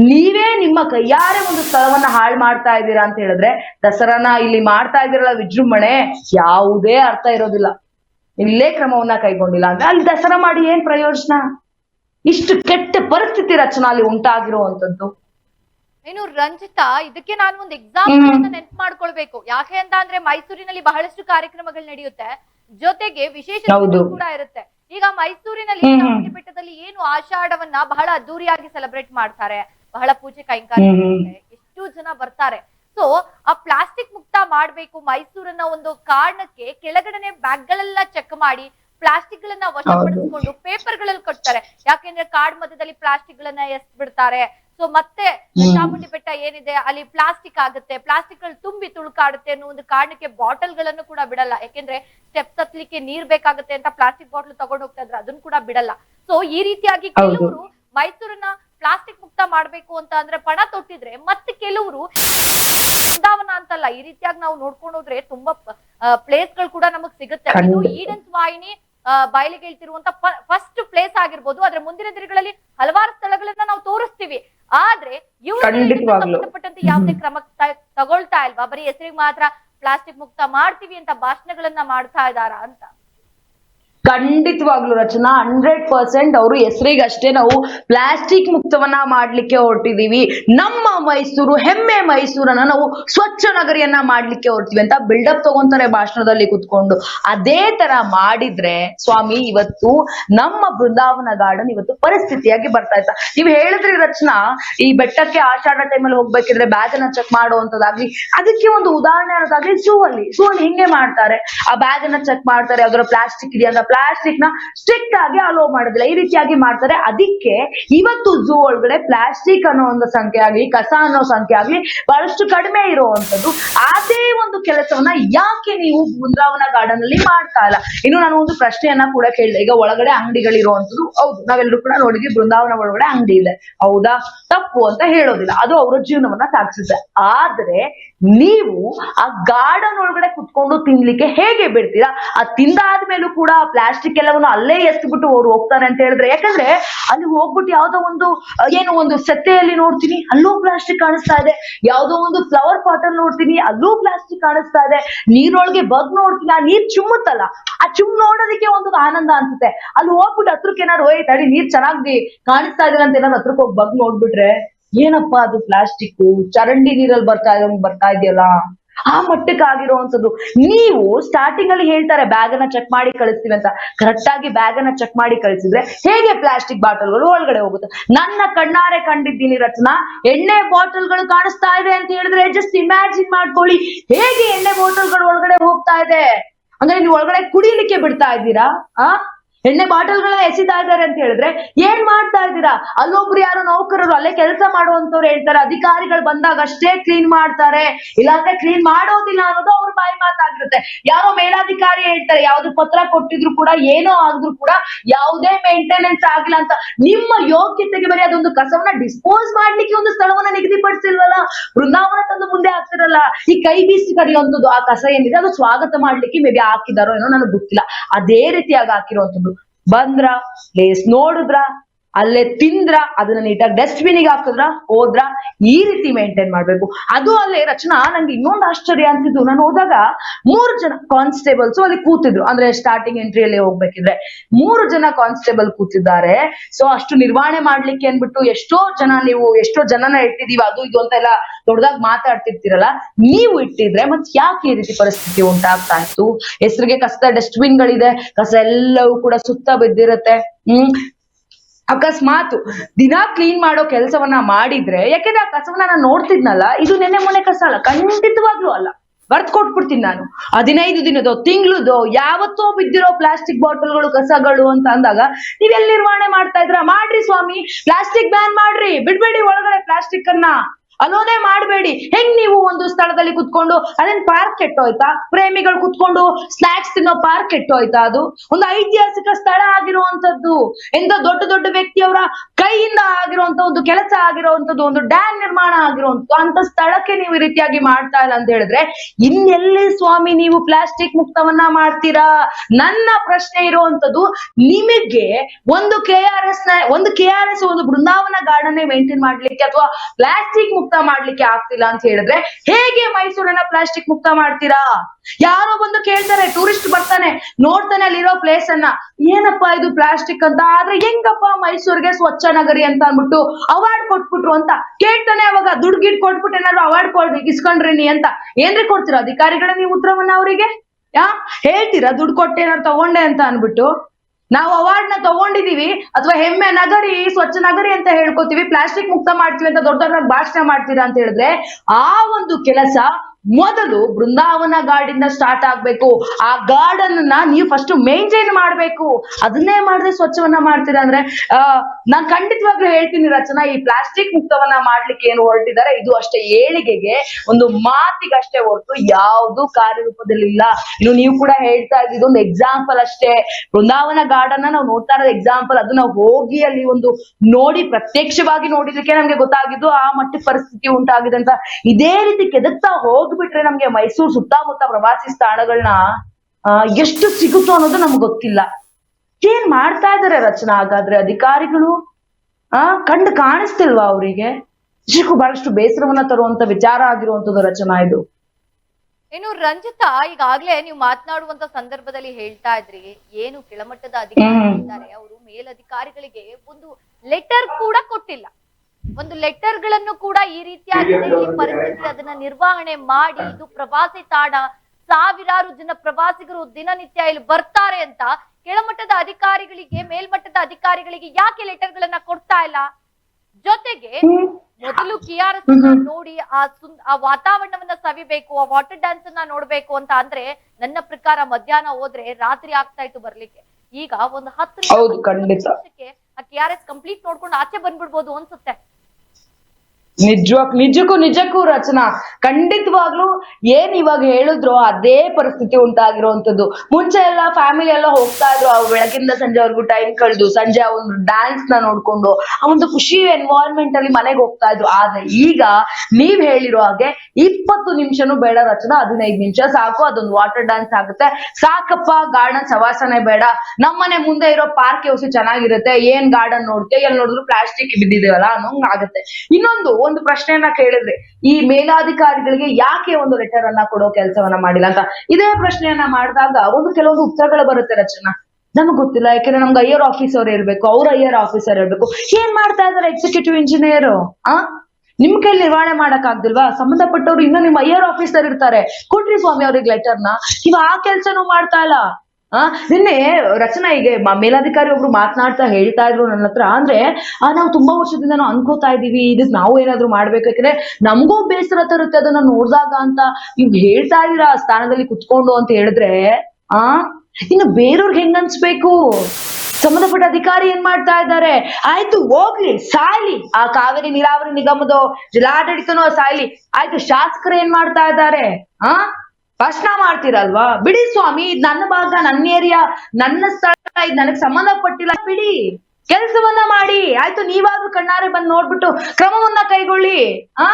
ನೀವೇ ನಿಮ್ಮ ಕೈಯಾರೆ ಒಂದು ಸ್ಥಳವನ್ನ ಹಾಳು ಮಾಡ್ತಾ ಇದ್ದೀರಾ ಅಂತ ಹೇಳಿದ್ರೆ ದಸರಾನ ಇಲ್ಲಿ ಮಾಡ್ತಾ ಇದ್ದೀರಲ್ಲ ವಿಜೃಂಭಣೆ, ಯಾವುದೇ ಅರ್ಥ ಇರೋದಿಲ್ಲ. ಇಲ್ಲೇ ಕ್ರಮವನ್ನ ಕೈಗೊಂಡಿಲ್ಲ ಅಂದ್ರೆ ಅಲ್ಲಿ ದಸರಾ ಮಾಡಿ ಏನ್ ಪ್ರಯೋಜನ? ಇಷ್ಟು ಕೆಟ್ಟ ಪರಿಸ್ಥಿತಿ ರಚನಾ ಅಲ್ಲಿ ಉಂಟಾಗಿರುವಂತದ್ದು ಇನ್ನು ರಂಜಿತಾ ಇದಕ್ಕೆ ನಾನು ಒಂದು ಎಕ್ಸಾಂಪಲ್ ಅಂತ ನೆನ್ಪು ಮಾಡ್ಕೊಳ್ಬೇಕು ಯಾಕೆ ಅಂತ ಅಂದ್ರೆ ಮೈಸೂರಿನಲ್ಲಿ ಬಹಳಷ್ಟು ಕಾರ್ಯಕ್ರಮಗಳು ನಡೆಯುತ್ತೆ ಜೊತೆಗೆ ವಿಶೇಷ. ಕೂಡ ಇರುತ್ತೆ ಈಗ ಮೈಸೂರಿನಲ್ಲಿ. ಬೆಟ್ಟದಲ್ಲಿ ಏನು ಆಷಾಢವನ್ನ ಬಹಳ ಅದ್ದೂರಿಯಾಗಿ ಸೆಲೆಬ್ರೇಟ್ ಮಾಡ್ತಾರೆ ಬಹಳ ಪೂಜೆ. ಇರುತ್ತೆ. ಎಷ್ಟು ಜನ ಬರ್ತಾರೆ ಸೊ ಆ ಪ್ಲಾಸ್ಟಿಕ್ ಮುಕ್ತ ಮಾಡ್ಬೇಕು ಮೈಸೂರನ್ನ ಒಂದು ಕಾರಣಕ್ಕೆ ಕೆಳಗಡೆನೆ ಬ್ಯಾಗ್ಗಳೆಲ್ಲ ಚೆಕ್ ಮಾಡಿ ಪ್ಲಾಸ್ಟಿಕ್ ಗಳನ್ನ ವಶಪಡಿಸಿಕೊಂಡು ಪೇಪರ್ಗಳಲ್ಲಿ ಕೊಡ್ತಾರೆ. ಯಾಕೆಂದ್ರೆ ಕಾರ್ಡ್ ಮಧ್ಯದಲ್ಲಿ ಪ್ಲಾಸ್ಟಿಕ್ ಗಳನ್ನ ಎಸ್ ಬಿಡ್ತಾರೆ ಸೊ ಮತ್ತೆ ಚಾಮುಂಡಿ ಬೆಟ್ಟ ಏನಿದೆ ಅಲ್ಲಿ ಪ್ಲಾಸ್ಟಿಕ್ ಆಗುತ್ತೆ ಪ್ಲಾಸ್ಟಿಕ್ಗಳು ತುಂಬಿ ತುಳುಕಾಡುತ್ತೆ ಅನ್ನೋ ಒಂದು ಕಾರಣಕ್ಕೆ ಬಾಟಲ್ಗಳನ್ನು ಕೂಡ ಬಿಡಲ್ಲ. ಯಾಕೆಂದ್ರೆ ಸ್ಟೆಪ್ಸ್ ಹತ್ಲಿಕ್ಕೆ ನೀರ್ ಬೇಕಾಗುತ್ತೆ ಅಂತ ಪ್ಲಾಸ್ಟಿಕ್ ಬಾಟಲ್ ತಗೊಂಡು ಹೋಗ್ತಾ ಇದ್ರೆ ಅದನ್ನ ಕೂಡ ಬಿಡಲ್ಲ. ಸೊ ಈ ರೀತಿಯಾಗಿ. ಕೆಲವರು ಮೈಸೂರನ್ನ ಪ್ಲಾಸ್ಟಿಕ್ ಮುಕ್ತ ಮಾಡ್ಬೇಕು ಅಂತ ಅಂದ್ರೆ ಪಣ ತೊಟ್ಟಿದ್ರೆ ಮತ್ತೆ ಕೆಲವರು ಬೃಂದಾವನ ಅಂತಲ್ಲ ಈ ರೀತಿಯಾಗಿ ನಾವು ನೋಡ್ಕೊಂಡು ಹೋದ್ರೆ ತುಂಬಾ ಪ್ಲೇಸ್ಗಳು ಕೂಡ ನಮಗ್ ಸಿಗುತ್ತೆ. ಈಡನ್ಸ್ ವಾಹಿನಿ ಬಾಯ್ಲಿಗೆ ಹೇಳ್ತಿರುವಂತ ಫಸ್ಟ್ ಪ್ಲೇಸ್ ಆಗಿರ್ಬೋದು. ಆದ್ರೆ ಮುಂದಿನ ದಿನಗಳಲ್ಲಿ ಹಲವಾರು ಸ್ಥಳಗಳನ್ನ ನಾವು ತೋರಿಸ್ತೀವಿ. ಆದ್ರೆ. ಸಂಬಂಧಪಟ್ಟಂತೆ ಯಾವುದೇ ಕ್ರಮ ತಗೊಳ್ತಾ ಇಲ್ವಾ? ಬರೀ ಹೆಸರಿಗೆ ಮಾತ್ರ ಪ್ಲಾಸ್ಟಿಕ್ ಮುಕ್ತ ಮಾಡ್ತೀವಿ ಅಂತ ಭಾಷಣಗಳನ್ನ ಮಾಡ್ತಾ ಇದಾರಾ ಅಂತ. ಖಂಡಿತವಾಗ್ಲು ರಚನಾ ಹಂಡ್ರೆಡ್ ಪರ್ಸೆಂಟ್ ಅವರು ಹೆಸರಿಗಷ್ಟೇ ನಾವು ಪ್ಲಾಸ್ಟಿಕ್ ಮುಕ್ತವನ್ನ ಮಾಡ್ಲಿಕ್ಕೆ ಹೊರಟಿದೀವಿ. ನಮ್ಮ ಮೈಸೂರು, ಹೆಮ್ಮೆ ಮೈಸೂರನ್ನ ನಾವು ಸ್ವಚ್ಛ ನಗರಿಯನ್ನ ಮಾಡ್ಲಿಕ್ಕೆ ಹೊರಟಿವಿ ಅಂತ ಬಿಲ್ಡಪ್ ತಗೊಂತಾರೆ ಭಾಷಣದಲ್ಲಿ ಕುತ್ಕೊಂಡು. ಅದೇ ತರ ಮಾಡಿದ್ರೆ ಸ್ವಾಮಿ, ಇವತ್ತು ನಮ್ಮ ಬೃಂದಾವನ ಗಾರ್ಡನ್ ಇವತ್ತು ಪರಿಸ್ಥಿತಿಯಾಗಿ ಬರ್ತಾ ಇತ್ತ. ನೀವ್ ಹೇಳಿದ್ರಿ ರಚನಾ, ಈ ಬೆಟ್ಟಕ್ಕೆ ಆಷಾಢ ಟೈಮಲ್ಲಿ ಹೋಗ್ಬೇಕಿದ್ರೆ ಬ್ಯಾಗ್ ಅನ್ನ ಚೆಕ್ ಮಾಡುವಂತದಾಗ್ಲಿ ಅದಕ್ಕೆ ಒಂದು ಉದಾಹರಣೆ ಅನ್ನೋದಾಗ್ಲಿ ಸೂ ಅಲ್ಲಿ. ಸೂ ಅಲ್ಲಿ ಹಿಂಗೆ ಮಾಡ್ತಾರೆ. ಆ ಬ್ಯಾಗ್ ಅನ್ನ ಚೆಕ್ ಮಾಡ್ತಾರೆ ಅದರ ಪ್ಲಾಸ್ಟಿಕ್ ಇದೆಯಾ ಪ್ಲಾಸ್ಟಿಕ್ನ ಸ್ಟ್ರಿಕ್ಟ್ ಆಗಿ ಅಲೋ ಮಾಡೋದಿಲ್ಲ. ಈ ರೀತಿಯಾಗಿ ಮಾಡ್ತಾರೆ. ಅದಕ್ಕೆ ಇವತ್ತು ಝೂ ಒಳಗಡೆ ಪ್ಲಾಸ್ಟಿಕ್ ಅನ್ನೋ ಒಂದು ಸಂಖ್ಯೆ ಆಗ್ಲಿ, ಕಸ ಅನ್ನೋ ಸಂಖ್ಯೆ ಆಗ್ಲಿ ಬಹಳಷ್ಟು ಕಡಿಮೆ ಇರುವಂತದ್ದು ಅದೇ ಒಂದು ಕೆಲಸವನ್ನ ಯಾಕೆ ನೀವು ಬೃಂದಾವನ ಗಾರ್ಡನ್ ಅಲ್ಲಿ ಮಾಡ್ತಾ ಇಲ್ಲ? ಇನ್ನು ನಾನು ಒಂದು ಪ್ರಶ್ನೆಯನ್ನ ಕೂಡ ಕೇಳಿದೆ. ಈಗ ಒಳಗಡೆ ಅಂಗಡಿಗಳಿರುವಂತದ್ದು ಹೌದು, ನಾವೆಲ್ಲರೂ ಕೂಡ ನೋಡಿದ್ವಿ ಬೃಂದಾವನ ಒಳಗಡೆ ಅಂಗಡಿ ಇದೆ. ಹೌದಾ? ತಪ್ಪು ಅಂತ ಹೇಳೋದಿಲ್ಲ. ಅದು ಅವರ ಜೀವನವನ್ನ ಸಾಗಿಸುತ್ತೆ. ಆದ್ರೆ ನೀವು ಆ ಗಾರ್ಡನ್ ಒಳಗಡೆ ಕುತ್ಕೊಂಡು ತಿನ್ಲಿಕ್ಕೆ ಹೇಗೆ ಬಿಡ್ತೀರಾ? ಆ ತಿಂದಾದ್ಮೇಲೂ ಕೂಡ ಪ್ಲಾಸ್ಟಿಕ್ ಎಲ್ಲವನ್ನು ಅಲ್ಲೇ ಎಸ್ಬಿಟ್ಟು ಅವ್ರು ಹೋಗ್ತಾರೆ ಅಂತ ಹೇಳಿದ್ರೆ, ಯಾಕಂದ್ರೆ ಅಲ್ಲಿ ಹೋಗ್ಬಿಟ್ಟು ಯಾವ್ದೋ ಒಂದು ಏನು ಒಂದು ಸೆತ್ತೆಯಲ್ಲಿ ನೋಡ್ತೀನಿ, ಅಲ್ಲೂ ಪ್ಲಾಸ್ಟಿಕ್ ಕಾಣಿಸ್ತಾ ಇದೆ. ಯಾವ್ದೋ ಒಂದು ಫ್ಲವರ್ ಪಾಟ್ ಅಲ್ಲಿ ನೋಡ್ತೀನಿ, ಅಲ್ಲೂ ಪ್ಲಾಸ್ಟಿಕ್ ಕಾಣಿಸ್ತಾ ಇದೆ. ನೀರೊಳಗೆ ಬಗ್ ನೋಡ್ತೀನಿ, ಆ ನೀರ್ ಚುಮ್ಮುತ್ತಲ್ಲ, ಆ ಚುಮ್ ನೋಡೋದಕ್ಕೆ ಒಂದು ಆನಂದ ಅನ್ಸುತ್ತೆ. ಅಲ್ಲಿ ಹೋಗ್ಬಿಟ್ಟು ಹತ್ರಕ್ಕೆ ಏನಾದ್ರು, ಓಯ್, ತಡಿ, ನೀರ್ ಚೆನ್ನಾಗಿ ಕಾಣಿಸ್ತಾ ಇದೆ ಅಂತ ಏನಾದ್ರು ಹತ್ರಕ್ಕೆ ಹೋಗಿ ಬಗ್ ನೋಡ್ಬಿಟ್ರೆ ಏನಪ್ಪಾ ಅದು ಪ್ಲಾಸ್ಟಿಕ್ ಚರಂಡಿ ನೀರಲ್ಲಿ ಬರ್ತಾ ಇರೋ ಬರ್ತಾ ಇದೆಯಲ್ಲ? ಆ ಮಟ್ಟಕ್ಕೆ ನೀವು ಸ್ಟಾರ್ಟಿಂಗ್ ಅಲ್ಲಿ ಹೇಳ್ತಾರೆ ಬ್ಯಾಗ್ ಅನ್ನ ಚೆಕ್ ಮಾಡಿ ಕಳಿಸ್ತೀವಿ ಅಂತ. ಕರೆಕ್ಟ್ ಆಗಿ ಬ್ಯಾಗ್ ಅನ್ನ ಚೆಕ್ ಮಾಡಿ ಕಳಿಸಿದ್ರೆ ಹೇಗೆ ಪ್ಲಾಸ್ಟಿಕ್ ಬಾಟಲ್ಗಳು ಒಳಗಡೆ ಹೋಗುತ್ತೆ? ನನ್ನ ಕಣ್ಣಾರೆ ಕಂಡಿದ್ದೀನಿ ರಚನಾ ಎಣ್ಣೆ ಬಾಟಲ್ಗಳು ಕಾಣಿಸ್ತಾ ಇದೆ ಅಂತ ಹೇಳಿದ್ರೆ ಜಸ್ಟ್ ಇಮ್ಯಾಜಿನ್ ಮಾಡ್ಕೊಳ್ಳಿ. ಹೇಗೆ ಎಣ್ಣೆ ಬಾಟಲ್ಗಳು ಒಳಗಡೆ ಹೋಗ್ತಾ ಇದೆ? ಅಂದ್ರೆ ನೀವು ಒಳಗಡೆ ಕುಡಿಲಿಕ್ಕೆ ಬಿಡ್ತಾ ಇದ್ದೀರಾ? ಆ? ಎಣ್ಣೆ ಬಾಟಲ್ಗಳನ್ನ ಎಸಿತಾ ಇದ್ದಾರೆ ಅಂತ ಹೇಳಿದ್ರೆ ಏನ್ ಮಾಡ್ತಾ ಇದ್ದೀರಾ? ಅಲ್ಲೊಬ್ರು ಯಾರು ನೌಕರರು, ಅಲ್ಲೇ ಕೆಲಸ ಮಾಡುವಂತವ್ರು ಹೇಳ್ತಾರೆ, ಅಧಿಕಾರಿಗಳು ಬಂದಾಗ ಅಷ್ಟೇ ಕ್ಲೀನ್ ಮಾಡ್ತಾರೆ. ಇಲ್ಲಾಂದ್ರೆ ಕ್ಲೀನ್ ಮಾಡೋದಿಲ್ಲ ಅನ್ನೋದು ಅವ್ರ ಬಾಯಿ ಮಾತಾಗಿರುತ್ತೆ. ಯಾರೋ ಮೇಲಾಧಿಕಾರಿ ಹೇಳ್ತಾರೆ, ಯಾವ್ದು ಪತ್ರ ಕೊಟ್ಟಿದ್ರು ಕೂಡ, ಏನೋ ಆದ್ರೂ ಕೂಡ ಯಾವುದೇ ಮೇಂಟೆನೆನ್ಸ್ ಆಗಿಲ್ಲ ಅಂತ. ನಿಮ್ಮ ಯೋಗ್ಯತೆಗೆ ಬರೀ ಅದೊಂದು ಕಸವನ್ನ ಡಿಸ್ಪೋಸ್ ಮಾಡ್ಲಿಕ್ಕೆ ಒಂದು ಸ್ಥಳವನ್ನ ನಿಗದಿಪಡಿಸಿಲ್ವಲ್ಲ? ಬೃಂದಾವನ ತಂದು ಮುಂದೆ ಹಾಕ್ತಿರಲ್ಲ ಈ ಕೈ ಬೀಸಿ ಕರೆಯುವಂಥದ್ದು ಆ ಕಸ ಏನಿದೆ, ಅದು ಸ್ವಾಗತ ಮಾಡ್ಲಿಕ್ಕೆ ಮೇ ಬಿ ಹಾಕಿದಾರೋ ಏನೋ, ನನಗೆ ಗೊತ್ತಿಲ್ಲ. ಅದೇ ರೀತಿಯಾಗಿ ಹಾಕಿರುವಂಥದ್ದು. ಬಂದ್ರ? ಪ್ಲೇಸ್ ನೋಡಿದ್ರ? ಅಲ್ಲೇ ತಿಂದ್ರ, ಅದನ್ನ ನೀಟಾಗಿ ಡಸ್ಟ್ಬಿನ್ಗೆ ಹಾಕಿದ್ರ, ಹೋದ್ರ, ಈ ರೀತಿ ಮೇಂಟೈನ್ ಮಾಡ್ಬೇಕು. ಅದು ಅಲ್ಲೇ ರಚನಾ, ನಂಗೆ ಇನ್ನೊಂದು ಆಶ್ಚರ್ಯ ಅಂತಿದ್ದು, ನಾನು ಹೋದಾಗ ಮೂರು ಜನ ಕಾನ್ಸ್ಟೇಬಲ್ಸ್ ಅಲ್ಲಿ ಕೂತಿದ್ರು. ಅಂದ್ರೆ ಸ್ಟಾರ್ಟಿಂಗ್ ಎಂಟ್ರಿಯಲ್ಲಿ ಹೋಗ್ಬೇಕಿದ್ರೆ. ಮೂರು ಜನ ಕಾನ್ಸ್ಟೇಬಲ್ ಕೂತಿದ್ದಾರೆ. ಸೊ ಅಷ್ಟು ನಿರ್ವಹಣೆ ಮಾಡ್ಲಿಕ್ಕೆ ಅನ್ಬಿಟ್ಟು ಎಷ್ಟೋ ಜನ ನೀವು, ಎಷ್ಟೋ ಜನನ ಇಟ್ಟಿದೀವ ಅದು ಇದು ಅಂತ ಎಲ್ಲ ದೊಡ್ಡದಾಗಿ ಮಾತಾಡ್ತಿರ್ತೀರಲ್ಲ, ನೀವು ಇಟ್ಟಿದ್ರೆ ಮತ್ ಯಾಕೆ ಈ ರೀತಿ ಪರಿಸ್ಥಿತಿ ಉಂಟಾಗ್ತಾ ಇತ್ತು? ಹೆಸರಿಗೆ ಕಸದ ಡಸ್ಟ್ಬಿನ್ ಗಳಿದೆ, ಕಸ ಎಲ್ಲವೂ ಕೂಡ ಸುತ್ತ ಬಿದ್ದಿರುತ್ತೆ. ಹ್ಮ್ ಅಕಸ್ಮಾತ್ ದಿನ ಕ್ಲೀನ್ ಮಾಡೋ ಕೆಲಸವನ್ನ ಮಾಡಿದ್ರೆ, ಯಾಕೆಂದ್ರೆ ಆ ಕಸವನ್ನ ನಾನು ನೋಡ್ತಿದ್ನಲ್ಲ, ಇದು ನೆನ್ನೆ ಮೊನ್ನೆ ಕಸ ಅಲ್ಲ, ಖಂಡಿತವಾಗ್ಲೂ ಅಲ್ಲ. ಬರ್ತ್ ಕೊಟ್ಬಿಡ್ತೀನಿ ನಾನು. ಹದಿನೈದು ದಿನದೋ, ತಿಂಗ್ಳದೋ, ಯಾವತ್ತೋ ಬಿದ್ದಿರೋ ಪ್ಲಾಸ್ಟಿಕ್ ಬಾಟಲ್ಗಳು ಕಸಗಳು ಅಂತ ಅಂದಾಗ, ನೀವೆಲ್ಲಿ ನಿರ್ವಹಣೆ ಮಾಡ್ತಾ ಇದ್ರ ಮಾಡ್ರಿ ಸ್ವಾಮಿ ಪ್ಲಾಸ್ಟಿಕ್ ಬ್ಯಾನ್ ಮಾಡ್ರಿ. ಬಿಡ್ಬೇಡಿ ಒಳಗಡೆ ಪ್ಲಾಸ್ಟಿಕ್ ಅನ್ನ. ಅಲೋನೇ ಮಾಡಬೇಡಿ. ಹೆಂಗ್ ನೀವು ಒಂದು ಸ್ಥಳದಲ್ಲಿ ಕುತ್ಕೊಂಡು, ಅದೇನ್ ಪಾರ್ಕ್ ಕೆಟ್ಟೋಯ್ತಾ? ಪ್ರೇಮಿಗಳು ಕುತ್ಕೊಂಡು ಸ್ನಾಕ್ಸ್ ತಿನ್ನೋ ಪಾರ್ಕ್ ಕೆಟ್ಟೋಯ್ತಾ ಅದು? ಒಂದು ಐತಿಹಾಸಿಕ ಸ್ಥಳ ಆಗಿರುವಂತದ್ದು ಎಂತ ದೊಡ್ಡ ದೊಡ್ಡ ವ್ಯಕ್ತಿಯವರ ಕೈಯಿಂದ ಆಗಿರುವಂತ ಒಂದು ಕೆಲಸ ಆಗಿರುವಂತದ್ದು ಒಂದು ಡ್ಯಾಮ್ ನಿರ್ಮಾಣ ಆಗಿರುವಂತ ಅಂತ ಸ್ಥಳಕ್ಕೆ ನೀವು ಈ ರೀತಿಯಾಗಿ ಮಾಡ್ತಾ ಇಲ್ಲ ಅಂತ ಹೇಳಿದ್ರೆ ಇನ್ನೆಲ್ಲಿ ಸ್ವಾಮಿ ನೀವು ಪ್ಲಾಸ್ಟಿಕ್ ಮುಕ್ತವನ್ನ ಮಾಡ್ತೀರಾ? ನನ್ನ ಪ್ರಶ್ನೆ ಇರುವಂತದ್ದು ನಿಮಗೆ ಒಂದು ಕೆ ಆರ್ ಎಸ್ನ, ಒಂದು ಕೆ ಆರ್ ಎಸ್ ಒಂದು ಬೃಂದಾವನ ಗಾರ್ಡನ್ ಮೇಂಟೈನ್ ಮಾಡ್ಲಿಕ್ಕೆ ಅಥವಾ ಪ್ಲಾಸ್ಟಿಕ್ ಮುಕ್ತ ಮಾಡ್ಲಿಕ್ಕೆ ಆಗ್ತಿಲ್ಲ ಅಂತ ಹೇಳಿದ್ರೆ ಹೇಗೆ ಮೈಸೂರನ್ನ ಪ್ಲಾಸ್ಟಿಕ್ ಮುಕ್ತ ಮಾಡ್ತೀರಾ? ಯಾರೋ ಬಂದು ಕೇಳ್ತಾರೆ ಟೂರಿಸ್ಟ್ ಬರ್ತಾನೆ, ನೋಡ್ತಾನೆ ಅಲ್ಲಿರೋ ಪ್ಲೇಸ್ ಅನ್ನ. ಏನಪ್ಪಾ ಇದು ಪ್ಲಾಸ್ಟಿಕ್ ಅಂತ? ಆದ್ರೆ ಹೆಂಗಪ್ಪ ಮೈಸೂರಿಗೆ ಸ್ವಚ್ಛ ನಗರಿ ಅಂತ ಅಂದ್ಬಿಟ್ಟು ಅವಾರ್ಡ್ ಕೊಟ್ಬಿಟ್ರು ಅಂತ. ಕೇಳ್ತಾನೆ ಅವಾಗ ದುಡ್ಡು ಗಿಡ್ ಕೊಟ್ಬಿಟ್ಟು ಏನಾದ್ರು ಅವಾರ್ಡ್ ಕೊಡ್, ಇಸ್ಕೊಂಡ್ರಿ ಅಂತ. ಏನ್ರಿ ಕೊಡ್ತೀರಾ? ಅಧಿಕಾರಿಗಳ ನೀವು ಉತ್ತರವನ್ನ ಅವರಿಗೆ? ಯಾ ಹೇಳ್ತೀರಾ? ದುಡ್ಡು ಕೊಟ್ಟೆ ಏನಾದ್ರು ತಗೊಂಡೆ ಅಂತ ಅನ್ಬಿಟ್ಟು ನಾವು ಅವಾರ್ಡ್ನ ತಗೊಂಡಿದೀವಿ. ಅಥವಾ ಹೆಮ್ಮೆ ನಗರಿ, ಸ್ವಚ್ಛ ನಗರಿ ಅಂತ ಹೇಳ್ಕೊತೀವಿ. ಪ್ಲಾಸ್ಟಿಕ್ ಮುಕ್ತ ಮಾಡ್ತೀವಿ ಅಂತ ದೊಡ್ಡ ದೊಡ್ಡ ಭಾಷಣ ಮಾಡ್ತೀರಾ ಅಂತ ಹೇಳಿದ್ರೆ, ಆ ಒಂದು ಕೆಲಸ ಮೊದಲು ಬೃಂದಾವನ ಗಾರ್ಡಿಂದ ಸ್ಟಾರ್ಟ್ ಆಗ್ಬೇಕು. ಆ ಗಾರ್ಡನ್ನ ನೀವು ಫಸ್ಟ್ ಮೇಂಟೈನ್ ಮಾಡ್ಬೇಕು. ಅದನ್ನೇ ಮಾಡಿದ್ರೆ ಸ್ವಚ್ಛವನ್ನ ಮಾಡ್ತೀರಾ ಅಂದ್ರೆ, ಆ, ನಾನ್ ಖಂಡಿತವಾಗ್ಲೂ ಹೇಳ್ತೀನಿ ರಚನಾ, ಈ ಪ್ಲಾಸ್ಟಿಕ್ ಮುಕ್ತವನ್ನ ಮಾಡ್ಲಿಕ್ಕೆ ಏನು ಹೊರಟಿದ್ದಾರೆ, ಇದು ಅಷ್ಟೇ ಏಳಿಗೆಗೆ ಒಂದು ಮಾತಿಗಷ್ಟೇ ಹೊರತು ಯಾವುದು ಕಾರ್ಯರೂಪದಲ್ಲಿ ಇಲ್ಲ. ಇನ್ನು ನೀವು ಕೂಡ ಹೇಳ್ತಾ ಇದ್ದೀವಿ ಇದೊಂದು ಎಕ್ಸಾಂಪಲ್ ಅಷ್ಟೇ. ಬೃಂದಾವನ ಗಾರ್ಡನ್ ನಾವು ನೋಡ್ತಾ ಇರೋದು ಎಕ್ಸಾಂಪಲ್ ಅದನ್ನ ಹೋಗಿ ಅಲ್ಲಿ ಒಂದು ನೋಡಿ, ಪ್ರತ್ಯಕ್ಷವಾಗಿ ನೋಡಿದಕ್ಕೆ ನಮ್ಗೆ ಗೊತ್ತಾಗಿದ್ದು ಆ ಮಟ್ಟ ಪರಿಸ್ಥಿತಿ ಉಂಟಾಗಿದೆ ಅಂತ. ಇದೇ ರೀತಿ ಕೆದಕ್ತಾ ಹೋಗ್ಬಿಟ್ರೆ ನಮ್ಗೆ ಮೈಸೂರು ಸುತ್ತಮುತ್ತ ಪ್ರವಾಸಿ ಸ್ಥಾನಗಳನ್ನ ಎಷ್ಟು ಸಿಗುತ್ತೋ ಅನ್ನೋದು ನಮ್ಗೆ ಗೊತ್ತಿಲ್ಲ. ಏನ್ ಮಾಡ್ತಾ ಇದಾರೆ ರಚನಾ? ಹಾಗಾದ್ರೆ ಅಧಿಕಾರಿಗಳು ಆ ಕಂಡು ಕಾಣಿಸ್ತಿಲ್ವಾ ಅವರಿಗೆ? ನಿಜಕ್ಕೂ ಬಹಳಷ್ಟು ಬೇಸರವನ್ನ ತರುವಂತ ವಿಚಾರ ಆಗಿರುವಂತದ್ದು ರಚನಾ ಇದು. ಏನು ರಂಜಿತಾ ಈಗಾಗ್ಲೇ ನೀವು ಮಾತನಾಡುವಂತ ಸಂದರ್ಭದಲ್ಲಿ ಹೇಳ್ತಾ ಇದ್ರಿ. ಏನು ಕೆಳಮಟ್ಟದ ಅಧಿಕಾರಿಗಳಿದ್ದಾರೆ ಅವರು ಮೇಲಧಿಕಾರಿಗಳಿಗೆ ಒಂದು ಲೆಟರ್ ಕೂಡ ಕೊಟ್ಟಿಲ್ಲ. ಒಂದು ಲೆಟರ್ಗಳನ್ನು ಕೂಡ ಈ ರೀತಿಯಾಗಿ ಈ ಪರಿಸ್ಥಿತಿ ಅದನ್ನ ನಿರ್ವಹಣೆ ಮಾಡಿ ಇದು ಪ್ರವಾಸಿ ತಾಣ ಸಾವಿರಾರು ಜನ ಪ್ರವಾಸಿಗರು ದಿನನಿತ್ಯ ಇಲ್ಲಿ ಬರ್ತಾರೆ ಅಂತ ಕೆಳಮಟ್ಟದ ಅಧಿಕಾರಿಗಳಿಗೆ ಮೇಲ್ಮಟ್ಟದ ಅಧಿಕಾರಿಗಳಿಗೆ ಯಾಕೆ ಲೆಟರ್ ಗಳನ್ನ ಕೊಡ್ತಾ ಇಲ್ಲ? ಜೊತೆಗೆ ಮೊದಲು ಕೆ ಆರ್ ಎಸ್ ನೋಡಿ ಆ ಸುಂದ್ ಆ ವಾತಾವರಣವನ್ನ ಸವಿಬೇಕು ಆ ವಾಟರ್ ಡ್ಯಾನ್ಸ್ ಅನ್ನ ನೋಡ್ಬೇಕು ಅಂತ ಅಂದ್ರೆ ನನ್ನ ಪ್ರಕಾರ ಮಧ್ಯಾಹ್ನ ಹೋದ್ರೆ ರಾತ್ರಿ ಆಗ್ತಾ ಇತ್ತು ಬರ್ಲಿಕ್ಕೆ. ಈಗ ಒಂದು ಹತ್ತು. ಆ ಕೆ ಆರ್ ಎಸ್ ಕಂಪ್ಲೀಟ್ ನೋಡ್ಕೊಂಡು ಆಚೆ ಬಂದ್ಬಿಡ್ಬೋದು ಅನ್ಸುತ್ತೆ. ನಿಜವಾಗ್ ನಿಜಕ್ಕೂ ನಿಜಕ್ಕೂ ರಚನಾ. ಖಂಡಿತವಾಗ್ಲೂ ಏನ್ ಇವಾಗ ಹೇಳಿದ್ರು ಅದೇ ಪರಿಸ್ಥಿತಿ ಉಂಟಾಗಿರುವಂತದ್ದು ಮುಂಚೆ ಎಲ್ಲ ಫ್ಯಾಮಿಲಿ ಎಲ್ಲ ಹೋಗ್ತಾ ಇದ್ರು ಅವ್ರು ಬೆಳಗಿಂದ ಸಂಜೆವರೆಗೂ ಟೈಮ್ ಕಳೆದು, ಸಂಜೆ ಒಂದು ಡ್ಯಾನ್ಸ್ನ ನೋಡ್ಕೊಂಡು, ಆ ಒಂದು ಖುಷಿ ಎನ್ವೈರನ್ಮೆಂಟ್ ಅಲ್ಲಿ ಮನೆಗೆ ಹೋಗ್ತಾ ಇದ್ರು. ಆದ್ರೆ ಈಗ ನೀವ್ ಹೇಳಿರೋ ಹಾಗೆ ಇಪ್ಪತ್ತು ನಿಮಿಷನೂ ಬೇಡ ರಚನಾ, ಹದಿನೈದು ನಿಮಿಷ ಸಾಕು, ಅದೊಂದು ವಾಟರ್ ಡ್ಯಾನ್ಸ್ ಆಗುತ್ತೆ. ಸಾಕಪ್ಪ ಗಾರ್ಡನ್ ಸವಾಸನೆ ಬೇಡ. ನಮ್ಮನೆ ಮುಂದೆ ಇರೋ ಪಾರ್ಕ್ ಯೋಸಿ ಚೆನ್ನಾಗಿರುತ್ತೆ. ಏನ್ ಗಾರ್ಡನ್ ನೋಡ್ತೀವಿ ಎಲ್ಲಿ ನೋಡಿದ್ರು ಪ್ಲಾಸ್ಟಿಕ್ ಬಿದ್ದಿದೆಯಲ್ಲ, ಅನ್ನೋಂಗ್ ಆಗುತ್ತೆ. ಇನ್ನೊಂದು ಒಂದು ಪ್ರಶ್ನೆಯನ್ನ ಕೇಳಿದ್ರೆ ಈ ಮೇಲಾಧಿಕಾರಿಗಳಿಗೆ ಯಾಕೆ ಒಂದು ಲೆಟರ್ ಅನ್ನ ಕೊಡೋ ಕೆಲಸವನ್ನ ಮಾಡಿಲ್ಲ ಅಂತ ಇದೇ ಪ್ರಶ್ನೆಯನ್ನ ಮಾಡಿದಾಗ ಒಂದು ಕೆಲವೊಂದು ಉತ್ತರಗಳು ಬರುತ್ತೆ ರಚನಾ. ನಮಗ್ ಗೊತ್ತಿಲ್ಲ, ಯಾಕಂದ್ರೆ ನಮ್ಗೆ ಐಯರ್ ಆಫೀಸರ್ ಇರ್ಬೇಕು, ಅವ್ರ ಐಯರ್ ಆಫೀಸರ್ ಇರ್ಬೇಕು. ಏನ್ ಮಾಡ್ತಾ ಇದಾರೆ ಎಕ್ಸಿಕ್ಯೂಟಿವ್ ಇಂಜಿನಿಯರ್ ಆ? ನಿಮ್ ಕೈಲಿ ನಿರ್ವಹಣೆ ಮಾಡಕ್ ಆಗ್ದಿಲ್ವಾ? ಸಂಬಂಧಪಟ್ಟವ್ರು ಇನ್ನೂ ನಿಮ್ ಐಯರ್ ಆಫೀಸರ್ ಇರ್ತಾರೆ. ಕೊಟ್ರಿ ಸ್ವಾಮಿ ಅವ್ರಿಗೆ ಲೆಟರ್ನ ನೀವ್ ಆ ಕೆಲ್ಸನೂ ಮಾಡ್ತಾ ಇಲ್ಲ. ಆ, ನಿನ್ನೆ ರಚನಾ ಹೀಗೆ ಮೇಲಾಧಿಕಾರಿ ಒಬ್ರು ಮಾತನಾಡ್ತಾ ಹೇಳ್ತಾ ಇದ್ರು ನನ್ನ ಹತ್ರ. ಅಂದ್ರೆ, ಆ, ನಾವು ತುಂಬಾ ವರ್ಷದಿಂದ ಅನ್ಕೋತಾ ಇದೀವಿ ಇದಕ್ ನಾವು ಏನಾದ್ರು ಮಾಡ್ಬೇಕು. ಯಾಕಂದ್ರೆ, ನಮಗೂ ಬೇಸರ ತರುತ್ತೆ ಅದನ್ನ ನೋಡ್ದಾಗ ಅಂತ ನೀವು ಹೇಳ್ತಾ ಇದೀರಾ ಆ ಸ್ಥಾನದಲ್ಲಿ ಕುತ್ಕೊಂಡು ಅಂತ ಹೇಳಿದ್ರೆ, ಆ, ಇನ್ನು ಬೇರೆಯವ್ರಿಗೆ ಹೆಂಗ್ ಅನ್ಸ್ಬೇಕು? ಸಂಬಂಧಪಟ್ಟ ಅಧಿಕಾರಿ ಏನ್ ಮಾಡ್ತಾ ಇದ್ದಾರೆ? ಆಯ್ತು, ಹೋಗ್ಲಿ, ಸಾಯ್ಲಿ. ಆ ಕಾವೇರಿ ನೀರಾವರಿ ನಿಗಮದ ಜಿಲ್ಲಾಡಳಿತನೋ ಸಾಯ್ಲಿ. ಆಯ್ತು, ಶಾಸಕರು ಏನ್ ಮಾಡ್ತಾ ಇದ್ದಾರೆ? ಆ ಭಾಷಣ ಮಾಡ್ತೀರಲ್ವಾ? ಬಿಡಿ ಸ್ವಾಮಿ, ಇದ್ ನನ್ನ ಭಾಗ, ನನ್ನ ಏರಿಯಾ, ನನ್ನ ಸ್ಥಳ, ಇದ್ ನನಗ್ ಸಂಬಂಧಪಟ್ಟಿಲ್ಲ. ಬಿಡಿ, ಕೆಲ್ಸವನ್ನ ಮಾಡಿ. ಆಯ್ತು, ನೀವಾದ್ರೂ ಕಣ್ಣಾರೆ ಬಂದ್ ನೋಡ್ಬಿಟ್ಟು ಕ್ರಮವನ್ನ ಕೈಗೊಳ್ಳಿ. ಆ?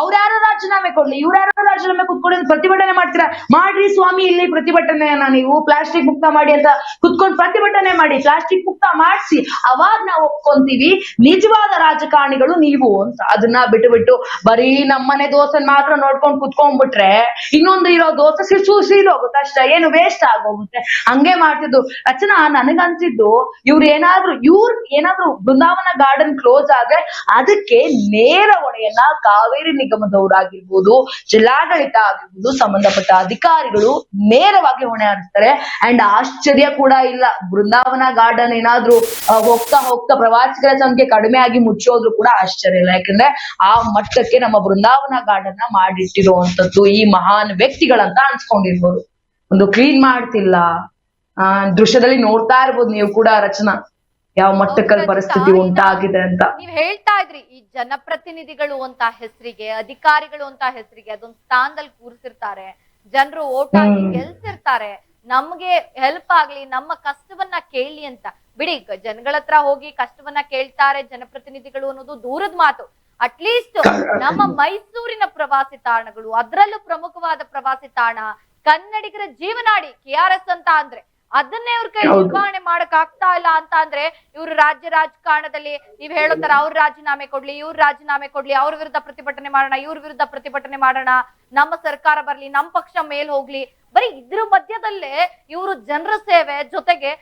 ಅವ್ರ್ಯಾರೋ ರಾಜೀನಾಮೆ ಕೊಡ್ಲಿ, ಇವ್ರ್ಯಾರೋ ರಾಜೀನಾಮೆ ಕುತ್ಕೊಂಡು ಪ್ರತಿಭಟನೆ ಮಾಡ್ತೀರಾ? ಮಾಡ್ರಿ ಸ್ವಾಮಿ, ಇಲ್ಲಿ ಪ್ರತಿಭಟನೆಯನ್ನ ನೀವು. ಪ್ಲಾಸ್ಟಿಕ್ ಮುಕ್ತ ಮಾಡಿ ಅಂತ ಕುತ್ಕೊಂಡು ಪ್ರತಿಭಟನೆ ಮಾಡಿ, ಪ್ಲಾಸ್ಟಿಕ್ ಮುಕ್ತ ಮಾಡಿಸಿ. ಅವಾಗ ನಾವು ಒಪ್ಕೊಂತೀವಿ, ನಿಜವಾದ ರಾಜಕಾರಣಿಗಳು ನೀವು ಅಂತ. ಅದನ್ನ ಬಿಟ್ಟು ಬಿಟ್ಟು ಬರೀ ನಮ್ಮನೆ ದೋಸೆ ಮಾತ್ರ ನೋಡ್ಕೊಂಡು ಕುತ್ಕೊಂಡ್ಬಿಟ್ರೆ, ಇನ್ನೊಂದು ಇರೋ ದೋಸೆ ಸಿಸು ಸೀದೋಗುತ್ತೆ ಅಷ್ಟೇ. ಏನು ವೇಸ್ಟ್ ಆಗೋಗುತ್ತೆ. ಹಂಗೆ ಮಾಡ್ತಿದ್ದು. ರಚನಾ ನನಗನ್ಸಿದ್ದು, ಇವ್ರು ಏನಾದ್ರು ಇವ್ರು ಏನಾದ್ರು ಬೃಂದಾವನ ಗಾರ್ಡನ್ ಕ್ಲೋಸ್ ಆದ್ರೆ ಅದಕ್ಕೆ ನೇರ ಹೊಣೆಯನ್ನ ಕಾವೇರಿ ನಿಗಮದವರಾಗಿರ್ಬೋದು, ಜಿಲ್ಲಾಡಳಿತ ಆಗಿರ್ಬೋದು, ಸಂಬಂಧಪಟ್ಟ ಅಧಿಕಾರಿಗಳು ನೇರವಾಗಿ ಹೊಣೆ ಹಾರಿಸ್ತಾರೆ. ಅಂಡ್ ಆಶ್ಚರ್ಯ ಕೂಡ ಇಲ್ಲ. ಬೃಂದಾವನ ಗಾರ್ಡನ್ ಏನಾದ್ರೂ ಹೋಗ್ತಾ ಹೋಗ್ತಾ ಪ್ರವಾಸಿಗರ ಸಂಖ್ಯೆ ಕಡಿಮೆ ಆಗಿ ಮುಚ್ಚೋದ್ರು ಕೂಡ ಆಶ್ಚರ್ಯ ಇಲ್ಲ. ಯಾಕಂದ್ರೆ ಆ ಮಟ್ಟಕ್ಕೆ ನಮ್ಮ ಬೃಂದಾವನ ಗಾರ್ಡನ್ನ ಮಾಡಿಟ್ಟಿರುವಂತದ್ದು ಈ ಮಹಾನ್ ವ್ಯಕ್ತಿಗಳಂತ ಅನ್ಸ್ಕೊಂಡಿರ್ಬೋದು. ಒಂದು ಕ್ಲೀನ್ ಮಾಡ್ತಿಲ್ಲ. ಆ, ದೃಶ್ಯದಲ್ಲಿ ನೋಡ್ತಾ ಇರ್ಬೋದು ನೀವು ಕೂಡ ರಚನಾ. ಯಾವ ಮಟ್ಟಕ್ಕಲ್ಲಿ ಪರಿಸ್ಥಿತಿ ಉಂಟಾಗಿದೆ ಅಂತ. ನೀವ್ ಹೇಳ್ತಾ ಇದ್ರಿ ಈ ಜನಪ್ರತಿನಿಧಿಗಳು ಅಂತ ಹೆಸರಿಗೆ ಅಧಿಕಾರಿಗಳು ಅಂತ ಹೆಸರಿಗೆ ಅದೊಂದ್ ಸ್ಥಾನದಲ್ಲಿ ಕೂರಿಸಿರ್ತಾರೆ. ಜನರು ಓಟ್ ಹಾಕಿ ಗೆಲ್ಸಿರ್ತಾರೆ. ನಮ್ಗೆ ಹೆಲ್ಪ್ ಆಗ್ಲಿ ನಮ್ಮ ಕಷ್ಟವನ್ನ ಕೇಳಿ ಅಂತ. ಬಿಡಿ ಜನಗಳ ಹತ್ರ ಹೋಗಿ ಕಷ್ಟವನ್ನ ಕೇಳ್ತಾರೆ ಜನಪ್ರತಿನಿಧಿಗಳು ಅನ್ನೋದು ದೂರದ ಮಾತು. ಅಟ್ಲೀಸ್ಟ್ ನಮ್ಮ ಮೈಸೂರಿನ ಪ್ರವಾಸಿ ತಾಣಗಳು ಅದರಲ್ಲೂ ಪ್ರಮುಖವಾದ ಪ್ರವಾಸಿ ತಾಣ ಕನ್ನಡಿಗರ ಜೀವನಾಡಿ ಕೆ ಆರ್ ಎಸ್ ಅಂತ ಅಂದ್ರೆ. ಅದನ್ನೇ ಇವ್ರ ಕೈ. ನಿರ್ವಹಣೆ ಮಾಡಕ್ ಆಗ್ತಾ ಇಲ್ಲ ಅಂತ ಅಂದ್ರೆ ಇವ್ರ ರಾಜ್ಯ ರಾಜಕಾರಣದಲ್ಲಿ ನೀವ್ ಹೇಳೋ ತರ ಅವ್ರ ರಾಜೀನಾಮೆ ಕೊಡ್ಲಿ ಇವ್ರ ರಾಜೀನಾಮೆ ಕೊಡ್ಲಿ ಅವ್ರ ವಿರುದ್ಧ ಪ್ರತಿಭಟನೆ ಮಾಡೋಣ ಇವ್ರ ವಿರುದ್ಧ ಪ್ರತಿಭಟನೆ ಮಾಡೋಣ ನಮ್ಮ ಸರ್ಕಾರ ಬರ್ಲಿ ನಮ್ ಪಕ್ಷ ಮೇಲ್ ಹೋಗ್ಲಿ ಬರೀ ಇದ್ರ ಮಧ್ಯದಲ್ಲೇ ಇವರು ಜನರ ಸೇವೆ ಜೊತೆಗೆ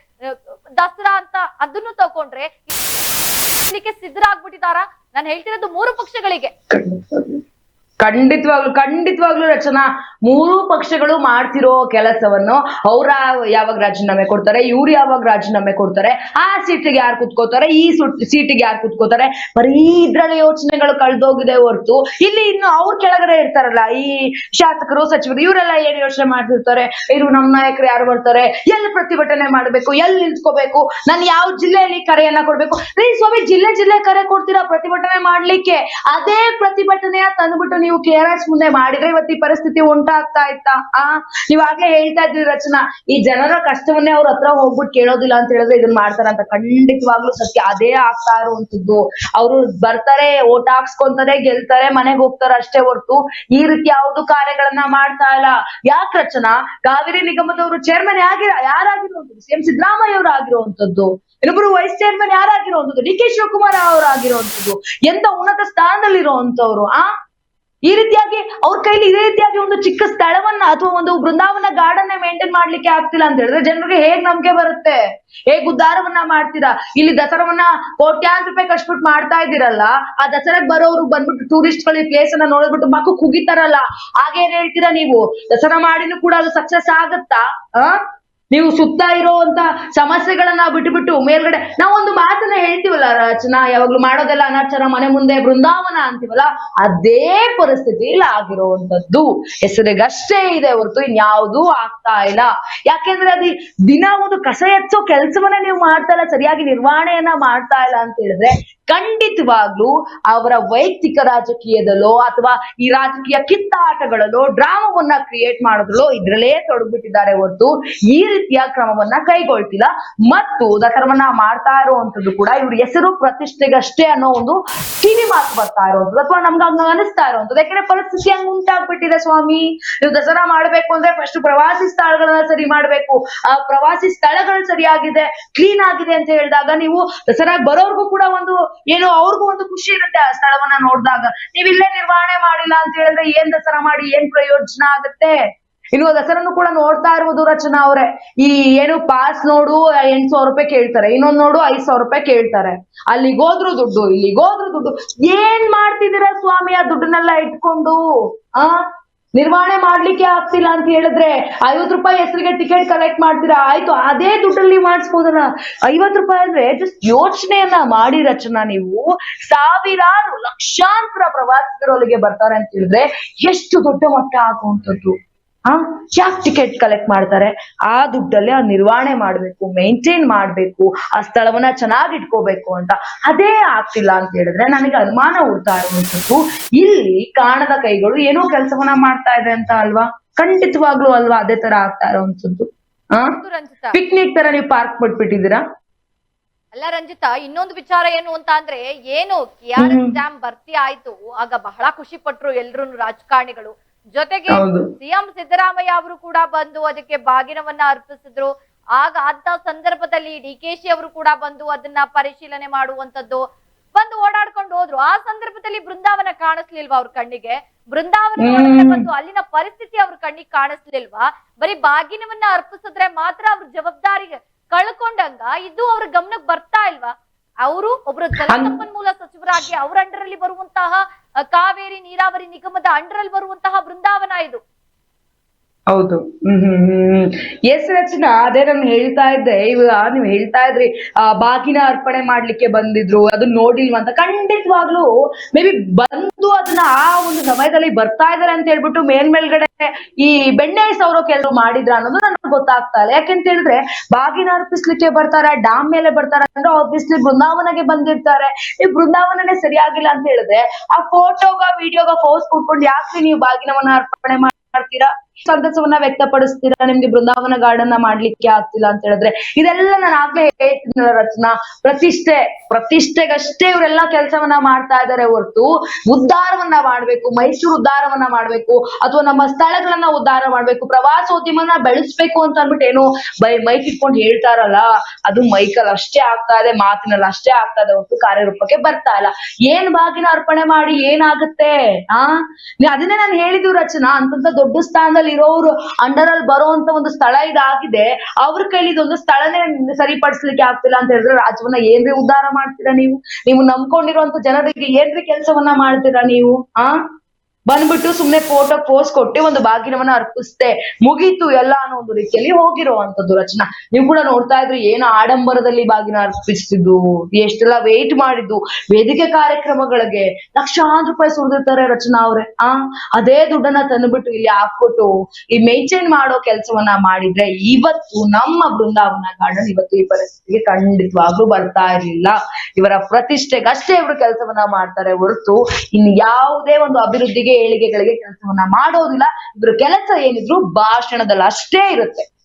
ದಸರಾ ಅಂತ ಅದನ್ನು ತಗೊಂಡ್ರೆ ಸಿದ್ಧರಾಗ್ಬಿಟ್ಟಿದಾರ? ನಾನು ಹೇಳ್ತಿರೋದು ಮೂರು ಪಕ್ಷಗಳಿಗೆ. ಖಂಡಿತವಾಗ್ಲು ಖಂಡಿತವಾಗ್ಲು ರಚನಾ ಮೂರು ಪಕ್ಷಗಳು ಮಾಡ್ತಿರೋ ಕೆಲಸವನ್ನು ಅವ್ರ ಯಾವಾಗ ರಾಜೀನಾಮೆ ಕೊಡ್ತಾರೆ, ಇವ್ರು ಯಾವಾಗ ರಾಜೀನಾಮೆ ಕೊಡ್ತಾರೆ, ಆ ಸೀಟಿಗೆ ಯಾರು ಕುತ್ಕೋತಾರೆ, ಈ ಸೀಟಿಗೆ ಯಾರು ಕುತ್ಕೋತಾರೆ, ಬರೀ ಇದ್ರಲ್ಲಿ ಯೋಚನೆಗಳು ಕಳ್ದೋಗಿದೆ ಹೊರತು ಇಲ್ಲಿ ಇನ್ನು ಅವ್ರ ಕೆಳಗಡೆ ಇರ್ತಾರಲ್ಲ, ಈ ಶಾಸಕರು, ಸಚಿವರು, ಇವರೆಲ್ಲ ಏನ್ ಯೋಚನೆ ಮಾಡ್ತಿರ್ತಾರೆ? ಇವ್ರು ನಮ್ಮ ನಾಯಕರು ಯಾರು ಬರ್ತಾರೆ? ಎಲ್ಲಿ ಪ್ರತಿಭಟನೆ ಮಾಡ್ಬೇಕು? ಎಲ್ಲಿ ನಿಲ್ಸ್ಕೋಬೇಕು ನಾನು ಯಾವ ಜಿಲ್ಲೆಯಲ್ಲಿ ಕರೆಯನ್ನ ಕೊಡ್ಬೇಕು? ರೀ ಸ್ವಾಮಿ, ಜಿಲ್ಲೆ ಜಿಲ್ಲೆ ಕರೆ ಕೊಡ್ತೀರಾ ಪ್ರತಿಭಟನೆ ಮಾಡ್ಲಿಕ್ಕೆ? ಅದೇ ಪ್ರತಿಭಟನೆಯ ತಂದ್ಬಿಟ್ಟು ನೀವು ಕೆ ಆರ್ ಎಸ್ ಮುಂದೆ ಮಾಡಿದ್ರೆ ಇವತ್ತು ಈ ಪರಿಸ್ಥಿತಿ ಉಂಟಾಗ್ತಾ ಇತ್ತಾ? ಆ? ನೀವಾಗ್ಲೇ ಹೇಳ್ತಾ ಇದ್ರಿ ರಚನಾ, ಈ ಜನರ ಕಷ್ಟವನ್ನೇ ಅವ್ರ ಹತ್ರ ಹೋಗ್ಬಿಟ್ಟು ಕೇಳೋದಿಲ್ಲ ಅಂತ ಹೇಳಿದ್ರೆ ಇದನ್ನ ಮಾಡ್ತಾರಂತ ಖಂಡಿತವಾಗ್ಲೂ ಸತ್ಯ, ಅದೇ ಆಗ್ತಾ ಇರುವಂತದ್ದು ಅವರು ಬರ್ತಾರೆ, ಓಟ್ ಹಾಕ್ಸ್ಕೊಂತಾರೆ, ಗೆಲ್ತಾರೆ, ಮನೆಗೆ ಹೋಗ್ತಾರೆ ಅಷ್ಟೇ ಹೊರತು. ಈ ರೀತಿ ಯಾವ್ದು ಕಾರ್ಯಗಳನ್ನ ಮಾಡ್ತಾ ಇಲ್ಲ. ಯಾಕೆ ರಚನಾ? ಕಾವೇರಿ ನಿಗಮದವರು ಚೇರ್ಮನ್ ಆಗಿರ ಯಾರಾಗಿರುವಂತದ್ದು ಸಿ ಎಂ ಸಿದ್ದರಾಮಯ್ಯ ಅವರು ಆಗಿರುವಂತದ್ದು ಇನ್ನೊಬ್ರು ವೈಸ್ ಚೇರ್ಮನ್ ಯಾರಾಗಿರುವಂತದ್ದು ಡಿ ಕೆ ಶಿವಕುಮಾರ್ ಅವರು ಆಗಿರುವಂತದ್ದು ಎಂತ ಉನ್ನತ ಸ್ಥಾನದಲ್ಲಿರುವಂತವ್ರು ಆ? ಈ ರೀತಿಯಾಗಿ ಅವ್ರ ಕೈಲಿ ಇದೇ ರೀತಿಯಾಗಿ ಒಂದು ಚಿಕ್ಕ ಸ್ಥಳವನ್ನ ಅಥವಾ ಒಂದು ಬೃಂದಾವನ ಗಾರ್ಡನ್ ಮೇಂಟೈನ್ ಮಾಡ್ಲಿಕ್ಕೆ ಆಗ್ತಿಲ್ಲ ಅಂತ ಹೇಳಿದ್ರೆ ಜನರಿಗೆ ಹೇಗ್ ನಂಬಿಕೆ ಬರುತ್ತೆ? ಹೇಗ್ ಉದ್ದಾರವನ್ನ ಮಾಡ್ತೀರಾ? ಇಲ್ಲಿ ದಸರಾವನ್ನ ಕೋಟ್ಯಾಂತರ ರೂಪಾಯಿ ಕಷ್ಟ್ಬಿಟ್ಟು ಮಾಡ್ತಾ ಇದ್ದೀರಲ್ಲ, ಆ ದಸರಾಗ್ ಬರೋರು ಬಂದ್ಬಿಟ್ಟು ಟೂರಿಸ್ಟ್ಗಳು ಈ ಪ್ಲೇಸ್ ಅನ್ನ ನೋಡ್ಬಿಟ್ಟು ಮಕ್ಕಳು ಕುಗಿತಾರಲ್ಲ, ಹಾಗೇನ್ ಹೇಳ್ತೀರಾ ನೀವು? ದಸರಾ ಮಾಡಿನೂ ಕೂಡ ಅದು ಸಕ್ಸಸ್ ಆಗತ್ತಾ? ಆ ನೀವು ಸುತ್ತ ಇರೋಂತ ಸಮಸ್ಯೆಗಳನ್ನ ಬಿಟ್ಟುಬಿಟ್ಟು ಮೇಲ್ಗಡೆ ನಾವೊಂದು ಮಾತನ್ನ ಹೇಳ್ತೀವಲ್ಲ ರಚನಾ ಯಾವಾಗ್ಲೂ ಮಾಡೋದೆಲ್ಲ ಅನಾಚಾರ, ಮನೆ ಮುಂದೆ ಬೃಂದಾವನ ಅಂತೀವಲ್ಲ, ಅದೇ ಪರಿಸ್ಥಿತಿಲಿ ಇಲ್ಲ ಆಗಿರುವಂತದ್ದು ಹೆಸರಿಗಷ್ಟೇ ಇದೆ ಹೊರತು ಇನ್ಯಾವುದೂ ಆಗ್ತಾ ಇಲ್ಲ. ಯಾಕೆಂದ್ರೆ ಅದು ದಿನ ಒಂದು ಕಸ ಎಚ್ಚೋ ಕೆಲಸವನ್ನ ನೀವು ಮಾಡ್ತಾ ಇಲ್ಲ, ಸರಿಯಾಗಿ ನಿರ್ವಹಣೆಯನ್ನ ಮಾಡ್ತಾ ಇಲ್ಲ ಅಂತ ಹೇಳಿದ್ರೆ ಖಂಡಿತವಾಗ್ಲೂ ಅವರ ವೈಯಕ್ತಿಕ ರಾಜಕೀಯದಲ್ಲೋ ಅಥವಾ ಈ ರಾಜಕೀಯ ಕಿತ್ತಾಟಗಳಲ್ಲೋ ಡ್ರಾಮವನ್ನ ಕ್ರಿಯೇಟ್ ಮಾಡೋದ್ರಲ್ಲೋ ಇದ್ರಲ್ಲೇ ತೊಡಗ್ಬಿಟ್ಟಿದ್ದಾರೆ ಹೊರತು ಈ ರೀತಿಯ ಕ್ರಮವನ್ನ ಕೈಗೊಳ್ತಿಲ್ಲ. ಮತ್ತು ದಸರವನ್ನ ಮಾಡ್ತಾ ಇರುವಂತದ್ದು ಕೂಡ ಇವ್ರ ಹೆಸರು ಪ್ರತಿಷ್ಠೆಗಷ್ಟೇ ಅನ್ನೋ ಒಂದು ಕಿವಿ ಮಾತು ಬರ್ತಾ ಇರುವಂತದ್ದು ಅಥವಾ ನಮ್ಗೆ ಹಂಗ ಅನಿಸ್ತಾ ಇರುವಂತದ್ದು ಯಾಕಂದ್ರೆ ಪರಿಸ್ಥಿತಿ ಹಂಗ ಉಂಟಾಗ್ಬಿಟ್ಟಿದೆ ಸ್ವಾಮಿ. ನೀವು ದಸರಾ ಮಾಡ್ಬೇಕು ಅಂದ್ರೆ ಫಸ್ಟ್ ಪ್ರವಾಸಿ ಸ್ಥಳಗಳನ್ನ ಸರಿ ಮಾಡ್ಬೇಕು. ಆ ಪ್ರವಾಸಿ ಸ್ಥಳಗಳು ಸರಿಯಾಗಿದೆ ಕ್ಲೀನ್ ಆಗಿದೆ ಅಂತ ಹೇಳಿದಾಗ ನೀವು ದಸರಾ ಬರೋರ್ಗು ಕೂಡ ಒಂದು ಏನೋ ಅವ್ರಿಗೂ ಒಂದು ಖುಷಿ ಇರುತ್ತೆ ಆ ಸ್ಥಳವನ್ನ ನೋಡಿದಾಗ. ನೀವ್ ಇಲ್ಲೇ ನಿರ್ವಹಣೆ ಮಾಡಿಲ್ಲ ಅಂತ ಹೇಳಿದ್ರೆ ಏನ್ ದಸರಾ ಮಾಡಿ ಏನ್ ಪ್ರಯೋಜನ ಆಗುತ್ತೆ? ಇನ್ನು ದಸರನ್ನು ಕೂಡ ನೋಡ್ತಾ ಇರುವುದು ರಚನಾ ಅವ್ರೆ. ಈ ಏನು ಪಾಸ್ ನೋಡು ಎಂಟ್ ಸಾವಿರ ರೂಪಾಯಿ ಕೇಳ್ತಾರೆ. ಇನ್ನೊಂದ್ ನೋಡು, ಐದ್ ಸಾವಿರ ರೂಪಾಯಿ ಕೇಳ್ತಾರೆ. ಅಲ್ಲಿಗೆ ಹೋದ್ರು ದುಡ್ಡು, ಇಲ್ಲಿಗೆ ಹೋದ್ರು ದುಡ್ಡು. ಏನ್ ಮಾಡ್ತಿದ್ದೀರಾ ಸ್ವಾಮಿ ಆ ದುಡ್ಡನ್ನೆಲ್ಲ ಇಟ್ಕೊಂಡು? ಆ? ನಿರ್ವಹಣೆ ಮಾಡ್ಲಿಕ್ಕೆ ಆಗ್ತಿಲ್ಲ ಅಂತ ಹೇಳಿದ್ರೆ ಐವತ್ ರೂಪಾಯಿ ಹೆಸರಿಗೆ ಟಿಕೆಟ್ ಕಲೆಕ್ಟ್ ಮಾಡ್ತೀರಾ? ಆಯ್ತು, ಅದೇ ದುಡ್ಡಲ್ಲಿ ಮಾಡಿಸ್ಬೋದಲ್ಲ. ಐವತ್ ರೂಪಾಯಿ ಅಂದ್ರೆ ಜಸ್ಟ್ ಯೋಚನೆಯನ್ನ ಮಾಡಿ ರಚನಾ ನೀವು ಸಾವಿರಾರು ಲಕ್ಷಾಂತರ ಪ್ರವಾಸಿಗರೊಳಗೆ ಬರ್ತಾರೆ ಅಂತ ಹೇಳಿದ್ರೆ ಎಷ್ಟು ದೊಡ್ಡ ಮಟ್ಟ ಆಗುವಂಥದ್ದು? ಆ ಯಾಕೆ ಟಿಕೆಟ್ ಕಲೆಕ್ಟ್ ಮಾಡ್ತಾರೆ? ಆ ದುಡ್ಡಲ್ಲಿ ಆ ನಿರ್ವಹಣೆ ಮಾಡ್ಬೇಕು ಮೇಂಟೈನ್ ಮಾಡ್ಬೇಕು ಆ ಸ್ಥಳವನ್ನ ಚೆನ್ನಾಗಿ ಇಟ್ಕೋಬೇಕು ಅಂತ. ಅದೇ ಆಗ್ತಿಲ್ಲ ಅಂತ ಹೇಳಿದ್ರೆ ನನಗೆ ಅನುಮಾನ ಉಡ್ತಾ ಇರುವಂತದ್ದು ಇಲ್ಲಿ ಕಾಣದ ಕೈಗಳು ಏನೋ ಕೆಲಸವನ್ನ ಮಾಡ್ತಾ ಇದೆ ಅಂತ ಅಲ್ವಾ? ಖಂಡಿತವಾಗ್ಲೂ ಅಲ್ವಾ ಅದೇ ತರ ಆಗ್ತಾ ಆ ರಂಜಿತಾ. ಪಿಕ್ನಿಕ್ ತರ ನೀವು ಪಾರ್ಕ್ ಬಿಟ್ಬಿಟ್ಟಿದ್ದೀರಾ ಅಲ್ಲ ರಂಜಿತಾ ಇನ್ನೊಂದು ವಿಚಾರ ಏನು ಅಂತ ಅಂದ್ರೆ ಏನು ಕೆ ಆರ್ ಎಸ್ ಡ್ಯಾಮ್ ಭರ್ತಿ ಆಯ್ತು ಆಗ ಬಹಳ ಖುಷಿ ಪಟ್ರು ಎಲ್ರು ರಾಜಕಾರಣಿಗಳು. ಜೊತೆಗೆ ಸಿಎಂ ಸಿದ್ದರಾಮಯ್ಯ ಅವರು ಕೂಡ ಬಂದು ಅದಕ್ಕೆ ಬಾಗಿನವನ್ನ ಅರ್ಪಿಸಿದ್ರು. ಆಗ ಅಂತ ಸಂದರ್ಭದಲ್ಲಿ ಡಿ ಕೆ ಶಿ ಅವರು ಕೂಡ ಬಂದು ಅದನ್ನ ಪರಿಶೀಲನೆ ಮಾಡುವಂತದ್ದು ಬಂದು ಓಡಾಡ್ಕೊಂಡು ಹೋದ್ರು. ಆ ಸಂದರ್ಭದಲ್ಲಿ ಬೃಂದಾವನ ಕಾಣಿಸ್ಲಿಲ್ವಾ ಅವ್ರ ಕಣ್ಣಿಗೆ? ಬೃಂದಾವನ ಬಂದು ಅಲ್ಲಿನ ಪರಿಸ್ಥಿತಿ ಅವ್ರ ಕಣ್ಣಿಗೆ ಕಾಣಿಸ್ಲಿಲ್ವಾ? ಬರೀ ಬಾಗಿನವನ್ನ ಅರ್ಪಿಸಿದ್ರೆ ಮಾತ್ರ ಅವ್ರ ಜವಾಬ್ದಾರಿಗೆ ಕಳ್ಕೊಂಡಂಗ ಇದು ಅವ್ರ ಗಮನಕ್ಕೆ ಬರ್ತಾ ಇಲ್ವಾ? ಅವರು ಒಬ್ರು ಜಲಸಂಪನ್ಮೂಲ ಸಚಿವರಾಗಿ ಅವ್ರ ಅಂಡರಲ್ಲಿ ಬರುವಂತಹ ಅ, ಕಾವೇರಿ ನೀರಾವರಿ ನಿಗಮದ ಅಂಡರಲ್ಲಿ ಬರುವಂತಹ ಬೃಂದಾವನ ಇದು. ಹೌದು. ಹ್ಮ್ ಎಸ್ ರಚನಾ, ಅದೇ ನಾನು ಹೇಳ್ತಾ ಇದ್ದೆ. ಇವಾಗ ನೀವು ಹೇಳ್ತಾ ಇದ್ರಿ, ಆ, ಬಾಗಿನ ಅರ್ಪಣೆ ಮಾಡ್ಲಿಕ್ಕೆ ಬಂದಿದ್ರು ಅದನ್ನ ನೋಡಿಲ್ವಾ ಅಂತ. ಖಂಡಿತವಾಗ್ಲೂ ಮೇ ಬಿ ಬಂದು ಅದನ್ನ ಆ ಒಂದು ಸಮಯದಲ್ಲಿ ಬರ್ತಾ ಇದಾರೆ ಅಂತ ಹೇಳ್ಬಿಟ್ಟು ಮೇಲ್ಮೇಲ್ಗಡೆ ಈ ಬೆಣ್ಣೆ ಸೌರೋ ಕೆಲವು ಮಾಡಿದ್ರ ಅನ್ನೋದು ನನಗೆ ಗೊತ್ತಾಗ್ತಾ ಇಲ್ಲ. ಯಾಕೆಂತ ಹೇಳಿದ್ರೆ, ಬಾಗಿನ ಅರ್ಪಿಸ್ಲಿಕ್ಕೆ ಬರ್ತಾರೆ, ಡ್ಯಾಮ್ ಮೇಲೆ ಬರ್ತಾರೆ ಅಂದ್ರೆ ಆಬ್ವಿಯಸ್ಲಿ ಬೃಂದಾವನಗೆ ಬಂದಿರ್ತಾರೆ. ಈ ಬೃಂದಾವನನೇ ಸರಿಯಾಗಿಲ್ಲ ಅಂತ ಹೇಳಿದ್ರೆ, ಆ ಫೋಟೋಗ ವಿಡಿಯೋಗ ಫೋಸ್ ಕೊಟ್ಕೊಂಡು ಯಾಕೆ ನೀವು ಬಾಗಿನವನ್ನ ಅರ್ಪಣೆ ಮಾಡ್ತೀರಾ? ಸಂತಸವನ್ನ ವ್ಯಕ್ತಪಡಿಸ್ತೀರಾ? ನಿಮ್ಗೆ ಬೃಂದಾವನ ಗಾರ್ಡನ್ ಮಾಡ್ಲಿಕ್ಕೆ ಆಗ್ತಿಲ್ಲ ಅಂತ ಹೇಳಿದ್ರೆ. ಇದೆಲ್ಲ ನಾನು ಆಗ್ಲೇ ಹೇಳ್ತೀನಲ್ಲ ರಚನಾ. ಪ್ರತಿಷ್ಠೆ, ಪ್ರತಿಷ್ಠೆಗಷ್ಟೇ ಇವರೆಲ್ಲ ಕೆಲಸವನ್ನ ಮಾಡ್ತಾ ಇದಾರೆ ಹೊರತು ಉದ್ಧಾರವನ್ನ ಮಾಡ್ಬೇಕು, ಮೈಸೂರು ಉದ್ಧಾರವನ್ನ ಮಾಡ್ಬೇಕು, ಅಥವಾ ನಮ್ಮ ಸ್ಥಳಗಳನ್ನ ಉದ್ಧಾರ ಮಾಡ್ಬೇಕು, ಪ್ರವಾಸೋದ್ಯಮನ ಬೆಳೆಸ್ಬೇಕು ಅಂತ ಅಂದ್ಬಿಟ್ಟು ಏನು ಬೈ ಮೈಕ್ ಇಟ್ಕೊಂಡು ಹೇಳ್ತಾರಲ್ಲ, ಅದು ಮೈಕಲ್ ಅಷ್ಟೇ ಆಗ್ತಾ ಇದೆ, ಮಾತಿನಲ್ಲಿ ಅಷ್ಟೇ ಆಗ್ತಾ ಇದೆ ಹೊರತು ಕಾರ್ಯರೂಪಕ್ಕೆ ಬರ್ತಾ ಇಲ್ಲ. ಏನ್ ಬಾಗಿನ ಅರ್ಪಣೆ ಮಾಡಿ ಏನಾಗುತ್ತೆ? ಆ? ಅದನ್ನೇ ನಾನು ಹೇಳಿದ್ದು ರಚನಾ, ಅಂತಂತ ದೊಡ್ಡ ಸ್ಥಾನದಲ್ಲಿ ಇರೋರು ಅಂಡರ್ ಅಲ್ಲಿ ಬರುವಂತ ಒಂದು ಸ್ಥಳ ಇದಾಗಿದೆ. ಅವ್ರ ಕೈಲಿ ಇದೊಂದು ಸ್ಥಳನೇ ಸರಿಪಡಿಸ್ಲಿಕ್ಕೆ ಆಗ್ತಿಲ್ಲ ಅಂತ ಹೇಳಿದ್ರೆ ರಾಜ್ಯವನ್ನ ಏನ್ರಿ ಉದ್ಧಾರ ಮಾಡ್ತೀರಾ ನೀವು? ನೀವು ನಂಬ್ಕೊಂಡಿರುವಂತ ಜನರಿಗೆ ಏನ್ರಿ ಕೆಲಸವನ್ನ ಮಾಡ್ತೀರಾ ನೀವು? ಆ? ಬಂದ್ಬಿಟ್ಟು ಸುಮ್ನೆ ಫೋಟೋ ಪೋಸ್ ಕೊಟ್ಟು ಒಂದು ಬಾಗಿನವನ್ನ ಅರ್ಪಿಸ್ದೆ. ಮುಗೀತು ಎಲ್ಲ ಅನ್ನೋ ಒಂದು ರೀತಿಯಲ್ಲಿ ಹೋಗಿರುವಂತದ್ದು ರಚನಾ. ನೀವು ಕೂಡ ನೋಡ್ತಾ ಇದ್ರು, ಏನು ಆಡಂಬರದಲ್ಲಿ ಬಾಗಿನ ಅರ್ಪಿಸ್ತಿದ್ದು, ಎಷ್ಟೆಲ್ಲ ವೇಟ್ ಮಾಡಿದ್ದು, ವೇದಿಕೆ ಕಾರ್ಯಕ್ರಮಗಳಿಗೆ ಲಕ್ಷಾಂತರ ರೂಪಾಯಿ ಸುರಿದಿರ್ತಾರೆ ರಚನಾ ಅವ್ರೆ. ಆ, ಅದೇ ದುಡ್ಡನ್ನ ತಂದ್ಬಿಟ್ಟು ಇಲ್ಲಿ ಹಾಕ್ಬಿಟ್ಟು ಈ ಮೇಂಟೈನ್ ಮಾಡೋ ಕೆಲಸವನ್ನ ಮಾಡಿದ್ರೆ ಇವತ್ತು ನಮ್ಮ ಬೃಂದಾವನ ಗಾರ್ಡನ್ ಇವತ್ತು ಈ ಪರಿಸ್ಥಿತಿಗೆ ಖಂಡಿತವಾಗ್ಲೂ ಬರ್ತಾ ಇರ್ಲಿಲ್ಲ. ಇವರ ಪ್ರತಿಷ್ಠೆಗಷ್ಟೇ ಇವರು ಕೆಲಸವನ್ನ ಮಾಡ್ತಾರೆ ಹೊರತು ಇನ್ ಯಾವುದೇ ಒಂದು ಅಭಿವೃದ್ಧಿಗೆ ಏಳಿಗೆಗಳಿಗೆ ಕೆಲಸವನ್ನ ಮಾಡೋದಿಲ್ಲ. ಇವ್ರ ಕೆಲಸ ಏನಿದ್ರು ಭಾಷಣದಲ್ಲಿ ಅಷ್ಟೇ ಇರುತ್ತೆ.